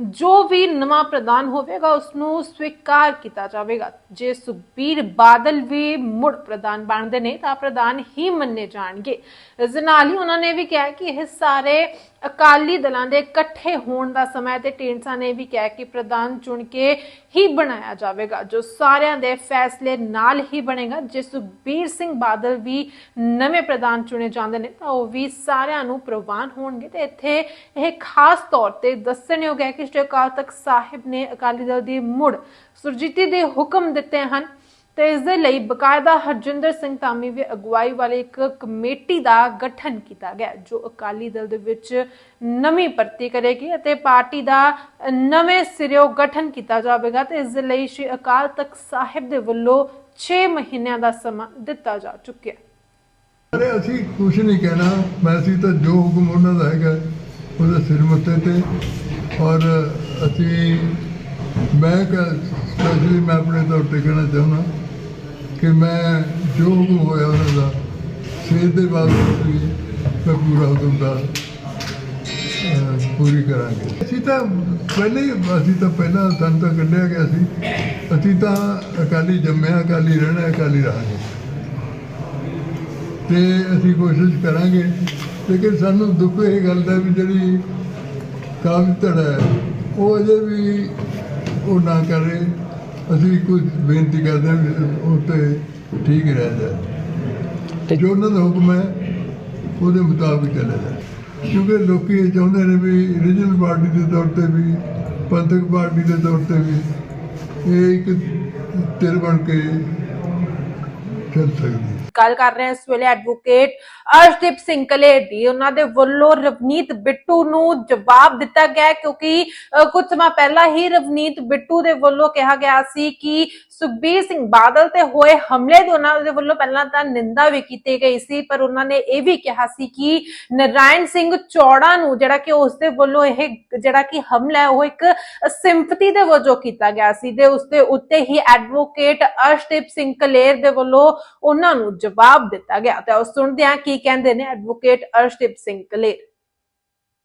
ਜੋ ਵੀ ਨਵਾਂ ਪ੍ਰਧਾਨ ਹੋਵੇਗਾ ਉਸ ਨੂੰ ਸਵੀਕਾਰ ਕੀਤਾ ਜਾਵੇਗਾ। ਜੇ ਸੁਖਬੀਰ ਬਾਦਲ ਵੀ ਮੁੜ ਪ੍ਰਧਾਨ ਬਣਦੇ ਨੇ, ਤਾਂ ਪ੍ਰਧਾਨ ਹੀ ਮੰਨੇ ਜਾਣਗੇ। ਇਸ ਨਾਲ ਹੀ ਉਹਨਾਂ ਨੇ ਵੀ ਕਿਹਾ ਕਿ ਇਹ ਸਾਰੇ ਅਕਾਲੀ ਦਲਾਂ ਦੇ ਇਕੱਠੇ ਹੋਣ ਦਾ ਸਮਾਂ ਤੇ ਢੀਂਡਸਾ ਨੇ ਵੀ ਕਿਹਾ ਕਿ ਪ੍ਰਧਾਨ ਚੁਣ ਕੇ ਹੀ ਬਣਾਇਆ ਜਾਵੇਗਾ, ਜੋ ਸਾਰਿਆਂ ਦੇ ਫੈਸਲੇ ਨਾਲ ਹੀ ਬਣੇਗਾ। ਜੇ ਸੁਖਬੀਰ ਸਿੰਘ ਬਾਦਲ ਵੀ ਨਵੇਂ ਪ੍ਰਧਾਨ ਚੁਣੇ ਜਾਂਦੇ ਨੇ, ਤਾਂ ਉਹ ਵੀ ਸਾਰਿਆਂ ਨੂੰ ਪ੍ਰਵਾਨ ਹੋਣਗੇ। ਤੇ ਇੱਥੇ ਇਹ ਖਾਸ ਤੌਰ ਤੇ ਦੱਸਣਯੋਗ ਹੈ ਕਿ ਸ਼੍ਰੀ ਅਕਾਲ ਤਖਤ ਸਾਹਿਬ ਨੇ ਅਕਾਲੀ ਦਲ ਦੀ ਮੁੜ ਸੁਰਜੀਤੀ ਦੇ ਹੁਕਮ ਦਿੱਤੇ ਹਨ। ਤੇ ਇਸ ਦੇ ਲਈ ਬਕਾਇਦਾ ਹਰਜਿੰਦਰ ਸਿੰਘ ਧਾਮੀ ਵੀ ਅਗਵਾਈ ਵਾਲੀ ਇੱਕ ਕਮੇਟੀ ਦਾ ਗਠਨ ਕੀਤਾ ਗਿਆ, ਜੋ ਅਕਾਲੀ ਦਲ ਦੇ ਵਿੱਚ ਨਵੀਂ ਭਰਤੀ ਕਰੇਗੀ ਅਤੇ ਪਾਰਟੀ ਦਾ ਨਵੇਂ ਸਿਰਿਓਂ ਗਠਨ ਕੀਤਾ ਜਾਵੇਗਾ ਤੇ ਇਸ ਦੇ ਲਈ ਸ਼੍ਰੀ ਅਕਾਲ ਤਖਤ ਸਾਹਿਬ ਦੇ ਵੱਲੋਂ 6 ਮਹੀਨਿਆਂ ਦਾ ਸਮਾਂ ਦਿੱਤਾ ਜਾ ਚੁੱਕਿਆ ਅਰੇ ਅਸੀਂ ਕੁਝ ਨਹੀਂ ਕਹਿਣਾ, ਮੈਂ ਅਸੀਂ ਤਾਂ ਜੋ ਹੁਕਮ ਉਹਨਾਂ ਦਾ ਹੈਗਾ, ਉਹਦੇ ਸਿਰ ਮੱਥੇ ਤੇ। ਔਰ ਅਸੀਂ, ਮੈਂ ਸਪੈਸ਼ਲੀ ਮੈਂ ਆਪਣੇ ਤੌਰ ਤੇ ਕਹਿਣਾ ਚਾਹੁੰਦਾ ਕਿ ਮੈਂ ਜੋ ਹੁਕਮ ਹੋਇਆ ਉਹਨਾਂ ਦਾ ਸਿਹਤ ਦੇ ਵਾਸਤੇ ਵੀ ਮੈਂ ਪੂਰਾ ਹੁਕਮ ਦਾ ਪੂਰੀ ਕਰਾਂਗੇ। ਅਸੀਂ ਤਾਂ ਪਹਿਲੇ ਅਸੀਂ ਤਾਂ ਪਹਿਲਾਂ ਸਾਨੂੰ ਤਾਂ ਕੱਢਿਆ ਗਿਆ ਸੀ। ਅਸੀਂ ਤਾਂ ਅਕਾਲੀ ਜੰਮਿਆ, ਅਕਾਲੀ ਰਹਿਣਾ, ਅਕਾਲੀ ਰਹਾਂਗੇ। ਤੇ ਅਸੀਂ ਕੋਸ਼ਿਸ਼ ਕਰਾਂਗੇ, ਲੇਕਿਨ ਸਾਨੂੰ ਦੁੱਖ ਇਹ ਗੱਲ ਦਾ ਵੀ ਜਿਹੜੀ ਕਾਮ ਧੜਾ ਹੈ, ਉਹ ਅਜੇ ਵੀ ਉਹ ਨਾ ਕਰੇ। ਅਸੀਂ ਕੁਝ ਬੇਨਤੀ ਕਰਦੇ ਹਾਂ ਉਹ ਤੇ ਠੀਕ ਹੀ ਰਹਿ ਜਾਏ ਜੋ ਉਹਨਾਂ ਦਾ ਹੁਕਮ ਹੈ ਉਹਦੇ ਮੁਤਾਬਿਕ ਜਾਏ ਕਿਉਂਕਿ ਲੋਕੀ ਇਹ ਚਾਹੁੰਦੇ ਨੇ ਵੀ ਰੀਜਨਲ ਪਾਰਟੀ ਦੇ ਤੌਰ ਤੇ ਵੀ ਪੰਥਕ ਪਾਰਟੀ ਦੇ ਤੌਰ ਤੇ ਵੀ ਇਹ ਇੱਕ ਤਿਰ ਬਣ ਕੇ ਚੱਲ ਸਕਦੀ। ਗੱਲ ਕਰ ਰਹੇ ਹਾਂ ਇਸ ਵੇਲੇ ਐਡਵੋਕੇਟ ਅਰਸ਼ਦੀਪ ਸਿੰਘ ਕਲੇਰ ਦੀ। ਉਹਨਾਂ ਦੇ ਵੱਲੋਂ ਰਵਨੀਤ ਬਿੱਟੂ ਨੂੰ ਜਵਾਬ ਦਿੱਤਾ ਗਿਆ ਕਿਉਂਕਿ ਅ, ਕੁਝ ਸਮਾਂ ਪਹਿਲਾਂ ਹੀ ਰਵਨੀਤ ਬਿੱਟੂ ਦੇ ਵੱਲੋਂ ਕਿਹਾ ਗਿਆ ਸੀ ਕਿ ਸੁਖਬੀਰ ਸਿੰਘ ਬਾਦਲ ਤੇ ਹੋਏ ਹਮਲੇ ਦੇ ਉਹਨਾਂ ਦੇ ਵੱਲੋਂ ਪਹਿਲਾਂ ਤਾਂ ਨਿੰਦਾ ਵੀ ਕੀਤੀ ਗਈ ਸੀ ਪਰ ਉਹਨਾਂ ਨੇ ਇਹ ਵੀ ਕਿਹਾ ਸੀ ਕਿ ਨਰਾਇਣ ਸਿੰਘ ਚੌੜਾ ਨੂੰ ਜਿਹੜਾ ਕਿ ਉਸ ਦੇ ਵੱਲੋਂ ਇਹ ਜਿਹੜਾ ਕਿ ਹਮਲਾ ਹੈ ਉਹ ਇੱਕ ਸਿੰਪਥੀ ਦੇ ਵਜੋਂ ਕੀਤਾ ਗਿਆ ਸੀ। ਤੇ ਉਸ ਦੇ ਉੱਤੇ ਹੀ ਐਡਵੋਕੇਟ ਅਰਸ਼ਦੀਪ ਸਿੰਘ ਕਲੇਰ ਦੇ ਵੱਲੋਂ ਉਹਨਾਂ ਨੂੰ ਜਵਾਬ ਦਿੱਤਾ ਗਿਆ ਤੇ ਉਹ ਸੁਣਦੇ ਹਾਂ ਕੀ ਕਹਿੰਦੇ ਨੇ ਐਡਵੋਕੇਟ ਅਰਸ਼ਦੀਪ ਸਿੰਘ ਕਲੇਰ।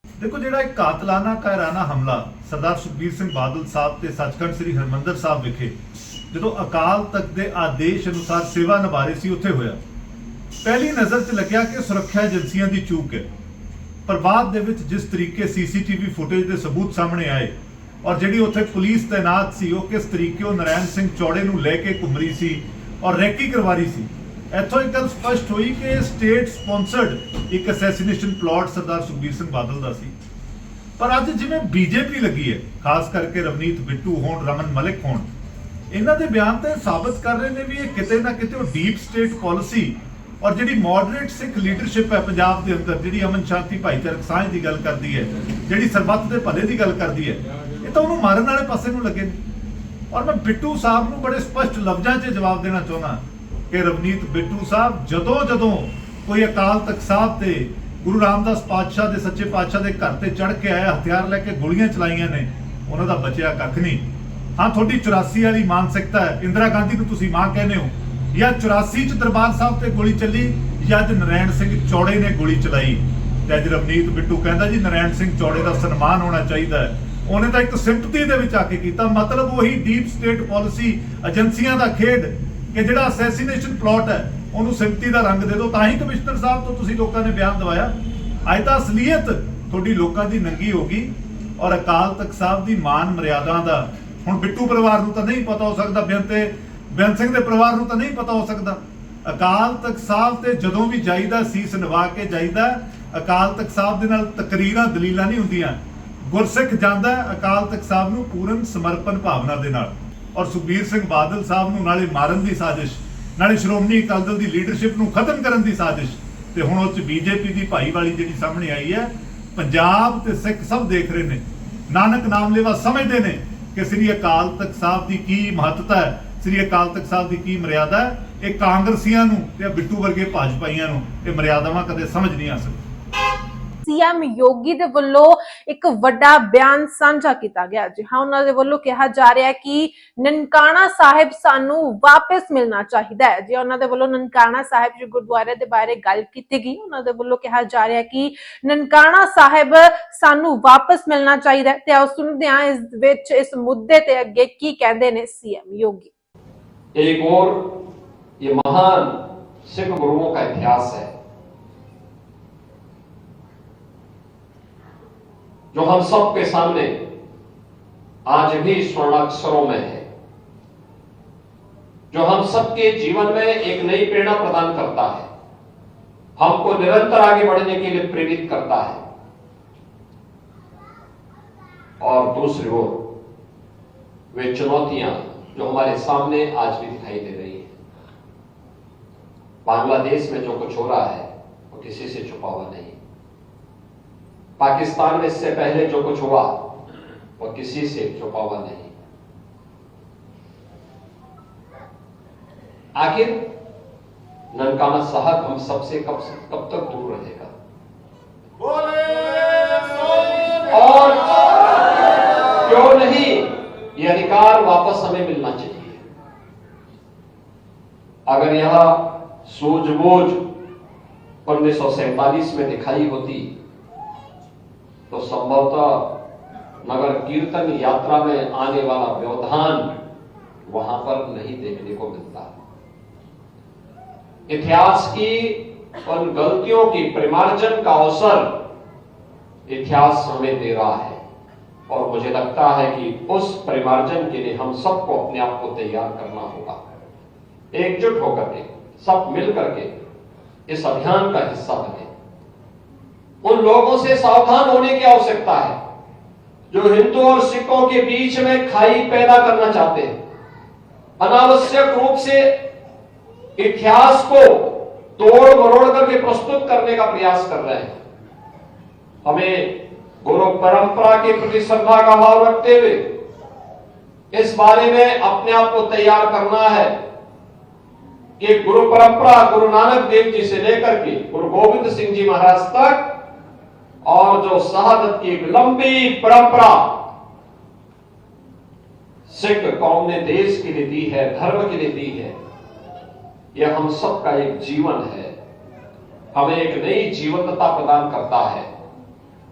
ਦੇਖੋ, ਜਿਹੜਾ ਇੱਕ ਕਾਤਲਾਨਾ ਕਾਇਰਾਨਾ ਹਮਲਾ ਸਰਦਾਰ ਸੁਖਬੀਰ ਸਿੰਘ ਬਾਦਲ ਸਾਹਿਬ ਤੇ ਸੱਚਖੰਡ ਸ੍ਰੀ ਹਰਮੰਦਰ ਸਾਹਿਬ ਵਿਖੇ ਜਦੋਂ ਅਕਾਲ ਤਖਤ ਦੇ ਆਦੇਸ਼ ਅਨੁਸਾਰ ਸੇਵਾ ਨਿਭਾ ਰਹੇ ਸੀ, ਉੱਥੇ ਹੋਇਆ। ਪਹਿਲੀ ਨਜ਼ਰ 'ਚ ਲੱਗਿਆ ਕਿ ਸੁਰੱਖਿਆ ਏਜੰਸੀਆਂ ਦੀ ਚੂਕ ਹੈ। ਪਰ ਬਾਅਦ ਦੇ ਵਿੱਚ ਜਿਸ ਤਰੀਕੇ ਸੀਸੀਟੀਵੀ ਫੁਟੇਜ ਦੇ ਸਬੂਤ ਸਾਹਮਣੇ ਆਏ ਔਰ ਜਿਹੜੀ ਉੱਥੇ ਪੁਲਿਸ ਤਾਇਨਾਤ ਸੀ, ਉਹ ਕਿਸ ਤਰੀਕੇ ਉਹ ਨਰੈਣ ਸਿੰਘ ਚੌੜੇ ਨੂੰ ਲੈ ਕੇ ਘੁੰਮ ਰਹੀ ਸੀ ਔਰ ਰੈਕੀ ਕਰਵਾ ਰਹੀ ਸੀ ਇੱਥੋਂ ਇੱਕ ਗੱਲ ਸਪਸ਼ਟ ਹੋਈ ਕਿ ਸਟੇਟ ਸਪਾਂਸਰਡ ਇੱਕ ਅਸੈਸੀਨੇਸ਼ਨ ਪਲਾਟ ਸਰਦਾਰ ਸੁਖਬੀਰ ਸਿੰਘ ਬਾਦਲ ਦਾ ਸੀ। ਪਰ ਅੱਜ ਜਿਵੇਂ ਬੀਜੇਪੀ ਲੱਗੀ ਹੈ, ਖਾਸ ਕਰਕੇ ਰਵਨੀਤ ਬਿੱਟੂ ਹੋਣ, ਰਮਨ ਮਲਿਕ ਹੋਣ, ਇਹਨਾਂ ਦੇ ਬਿਆਨ ਤੇ ਸਾਬਤ ਕਰ ਰਹੇ ਨੇ ਵੀ ਇਹ ਕਿਤੇ ਨਾ ਕਿਤੇ ਉਹ ਡੀਪ ਸਟੇਟ ਪਾਲਿਸੀ ਔਰ ਜਿਹੜੀ ਮੋਡਰੇਟ ਸਿੱਖ ਲੀਡਰਸ਼ਿਪ ਹੈ ਪੰਜਾਬ ਦੇ ਅੰਦਰ, ਜਿਹੜੀ ਅਮਨ ਸ਼ਾਂਤੀ ਭਾਈਚਾਰਕ ਸਾਂਝ ਦੀ ਗੱਲ ਕਰਦੀ ਹੈ, ਜਿਹੜੀ ਸਰਬੱਤ ਦੇ ਭਲੇ ਦੀ ਗੱਲ ਕਰਦੀ ਹੈ, ਇਹ ਤਾਂ ਉਹਨੂੰ ਮਾਰਨ ਵਾਲੇ ਪਾਸੇ ਨੂੰ ਲੱਗੇ ਔਰ ਮੈਂ ਬਿੱਟੂ ਸਾਹਿਬ ਨੂੰ ਬੜੇ ਸਪਸ਼ਟ ਲਫ਼ਜ਼ਾਂ 'ਚ ਜਵਾਬ ਦੇਣਾ ਚਾਹੁੰਦਾ ਕਿ ਰਵਨੀਤ ਬਿੱਟੂ ਸਾਹਿਬ ਜਦੋਂ ਜਦੋਂ ਕੋਈ ਅਕਾਲ ਤਖਤ ਸਾਹਿਬ ਤੇ ਗੁਰੂ ਰਾਮਦਾਸ ਪਾਤਸ਼ਾਹ ਦੇ ਸੱਚੇ ਪਾਤਸ਼ਾਹ ਦੇ ਘਰ ਤੇ ਚੜ ਕੇ ਆਇਆ, ਹਥਿਆਰ ਲੈ ਕੇ ਗੋਲੀਆਂ ਚਲਾਈਆਂ ਨੇ, ਉਹਨਾਂ ਦਾ ਬਚਿਆ ਕੱਖ ਨਹੀਂ। ਹਾਂ, ਤੁਹਾਡੀ 84 ਵਾਲੀ ਮਾਨਸਿਕਤਾ ਹੈ। ਇੰਦਰਾ ਗਾਂਧੀ ਨੂੰ ਤੁਸੀਂ ਮਾਂ ਕਹਿੰਦੇ ਹੋ। ਜਾਂ 84 ਚ ਦਰਬਾਰ ਸਾਹਿਬ ਤੇ ਗੋਲੀ ਚੱਲੀ, ਜਾਂ ਅੱਜ ਨਰੈਣ ਸਿੰਘ ਚੌੜੇ ਨੇ ਗੋਲੀ ਚਲਾਈ। ਤੇ ਅੱਜ ਰਵਨੀਤ ਬਿੱਟੂ ਕਹਿੰਦਾ ਜੀ, ਨਰੈਣ ਸਿੰਘ ਚੌੜੇ ਦਾ ਸਨਮਾਨ ਹੋਣਾ ਚਾਹੀਦਾ ਹੈ। ਉਹਨੇ ਤਾਂ ਇੱਕ ਸਿੰਪਥੀ ਦੇ ਵਿੱਚ ਆ ਕੇ ਕੀਤਾ। ਮਤਲਬ ਉਹੀ ਡੀਪ ਸਟੇਟ ਪਾਲਿਸੀ ਏਜੰਸੀਆਂ ਦਾ ਖੇਡ ਕਿ ਜਿਹੜਾ ਅਸੈਸੀਨੇਸ਼ਨ ਪਲਾਟ ਹੈ, ਉਹਨੂੰ ਸਿੰਪਥੀ ਦਾ ਰੰਗ ਦੇ ਦਿਓ। ਤਾਂ ਹੀ ਕਮਿਸ਼ਨਰ ਸਾਹਿਬ ਤੋਂ ਤੁਸੀਂ ਲੋਕਾਂ ਨੇ ਬਿਆਨ ਦਵਾਇਆ। ਅੱਜ ਤਾਂ ਅਸਲੀਅਤ ਤੁਹਾਡੀ ਲੋਕਾਂ ਦੀ ਨੰਗੀ ਹੋ ਗਈ ਔਰ ਅਕਾਲ ਤਖਤ ਸਾਹਿਬ ਦੀ ਮਾਨ ਮਰਿਆਦਾ ਦਾ। ਹੁਣ ਬਿੱਟੂ ਪਰਿਵਾਰ ਨੂੰ ਤਾਂ ਨਹੀਂ ਪਤਾ ਹੋ ਸਕਦਾ ਬੇਅੰਤ ਤੇ ਸਿੰਘ ਦੇ ਪਰਿਵਾਰ ਨੂੰ ਤਾਂ ਨਹੀਂ ਪਤਾ ਹੋ ਸਕਦਾ। ਅਕਾਲ ਤਖਤ ਸਾਹਿਬ ਤੇ ਜਦੋਂ ਵੀ ਜਾਈਦਾ, ਸੀਸ ਨਿਵਾ ਕੇ ਜਾਈਦਾ, ਅਕਾਲ ਤਖਤ ਸਾਹਿਬ ਦੇ ਨਾਲ ਤਕਰੀਰਾਂ, ਦਲੀਲਾਂ ਨਹੀਂ ਹੁੰਦੀਆਂ। ਗੁਰਸਿੱਖ ਜਾਂਦਾ, ਅਕਾਲ ਤਖਤ ਸਾਹਿਬ ਨੂੰ ਪੂਰਨ ਸਮਰਪਣ ਭਾਵਨਾ ਦੇ ਨਾਲ। ਔਰ ਸੁਖਬੀਰ ਸਿੰਘ ਬਾਦਲ ਸਾਹਿਬ ਨੂੰ ਨਾਲੇ ਮਾਰਨ ਦੀ ਸਾਜ਼ਿਸ਼, ਨਾਲੇ ਸ਼੍ਰੋਮਣੀ ਅਕਾਲੀ ਦਲ ਦੀ ਲੀਡਰਸ਼ਿਪ ਨੂੰ ਖਤਮ ਕਰਨ ਦੀ ਸਾਜ਼ਿਸ਼ ਤੇ ਹੁਣ ਉਹ ਚ ਬੀਜੇਪੀ ਦੀ ਭਾਈਵਾਲੀ ਜਿਹੜੀ ਸਾਹਮਣੇ ਆਈ ਹੈ, ਪੰਜਾਬ ਤੇ ਸਿੱਖ ਸਭ ਦੇਖ ਰਹੇ ਨੇ। ਨਾਨਕ ਨਾਮ ਲੈਵਾ ਸਮਝਦੇ ਨੇ ਕਿ ਸ੍ਰੀ ਅਕਾਲ ਤਖਤ ਸਾਹਿਬ ਦੀ ਕੀ ਮਹੱਤਤਾ ਹੈ, ਸ੍ਰੀ ਅਕਾਲ ਤਖਤ ਸਾਹਿਬ ਦੀ ਕੀ ਮਰਿਆਦਾ ਹੈ, ਇਹ ਕਾਂਗਰਸੀਆਂ ਨੂੰ ਤੇ ਬਿੱਟੂ ਵਰਗੇ ਭਾਜਪਾਈਆਂ ਨੂੰ ਇਹ ਮਰਿਆਦਾਵਾਂ ਕਦੇ ਸਮਝ ਨਹੀਂ ਆ ਸਕਦੀਆਂ। ਸੀਐਮ ਯੋਗੀ ਦੇ ਵੱਲੋਂ ਇੱਕ ਵੱਡਾ ਬਿਆਨ ਸਾਂਝਾ ਕੀਤਾ ਗਿਆ ਜੀ ਹਾਂ ਉਹਨਾਂ ਦੇ ਵੱਲੋਂ ਕਿਹਾ ਜਾ ਰਿਹਾ ਹੈ ਕਿ ਨਨਕਾਣਾ ਸਾਹਿਬ ਸਾਨੂੰ ਵਾਪਸ ਮਿਲਣਾ ਚਾਹੀਦਾ ਹੈ ਜੀ ਉਹਨਾਂ ਦੇ ਵੱਲੋਂ ਨਨਕਾਣਾ ਸਾਹਿਬ ਜੀ ਗੁਰਦੁਆਰੇ ਦੇ ਬਾਰੇ ਗੱਲ ਕੀਤੀ ਗਈ ਉਹਨਾਂ ਦੇ ਵੱਲੋਂ ਕਿਹਾ ਜਾ ਰਿਹਾ ਹੈ ਕਿ ਨਨਕਾਣਾ ਸਾਹਿਬ ਸਾਨੂੰ ਵਾਪਸ ਮਿਲਣਾ ਚਾਹੀਦਾ ਹੈ ਤੇ ਆਓ ਸੁਣਦੇ ਹਾਂ ਇਸ ਵਿੱਚ ਇਸ ਮੁੱਦੇ ਤੇ ਅੱਗੇ ਕੀ ਕਹਿੰਦੇ ਨੇ ਸੀਐਮ ਯੋਗੀ एक और ये महान सिख गुरुओं का इतिहास है जो हम सब के सामने आज भी स्वर्णाक्षरों में है, जो हम सबके जीवन में एक नई प्रेरणा प्रदान करता है, हमको निरंतर आगे बढ़ने के लिए प्रेरित करता है। और दूसरी ओर, वे चुनौतियाँ जो हमारे सामने आज भी दिखाई दे रही है। बांग्लादेश में जो कुछ हो रहा है, वो किसी से छुपा हुआ नहीं पाकिस्तान में इससे पहले जो कुछ हुआ वो किसी से छुपा हुआ नहीं। आखिर ननकाना साहब हम सबसे कब कब तक दूर रहेगा? और क्यों नहीं? ये अधिकार वापस हमें मिलना चाहिए। अगर यह सूझबूझ उन्नीस सौ सैतालीस में दिखाई होती तो संभवतः नगर कीर्तन यात्रा में आने वाला व्यवधान वहाँ पर नहीं देखने को मिलता। इतिहास की उन गलतियों की परिमार्जन का अवसर इतिहास हमें दे रहा है और मुझे लगता है कि उस परिमार्जन के लिए हम सबको अपने आप को तैयार करना होगा। एकजुट होकर के, सब मिल करके इस अभियान का हिस्सा बने। उन लोगों से सावधान होने की आवश्यकता है, जो हिंदू और सिखों के बीच में खाई पैदा करना चाहते हैं। अनावश्यक रूप से इतिहास को तोड़ मरोड़ करके प्रस्तुत करने का प्रयास कर रहे हैं। हमें गुरु परंपरा के प्रति श्रद्धा का भाव रखते हुए इस बारे में अपने आप को तैयार करना है कि गुरु परंपरा गुरु नानक देव जी से लेकर के गुरु गोविंद सिंह जी महाराज तक और जो शहादत की एक लंबी परंपरा सिख कौम ने देश के लिए दी है, धर्म के लिए दी है, यह हम सबका एक जीवन है। हमें एक नई जीवंतता प्रदान करता है।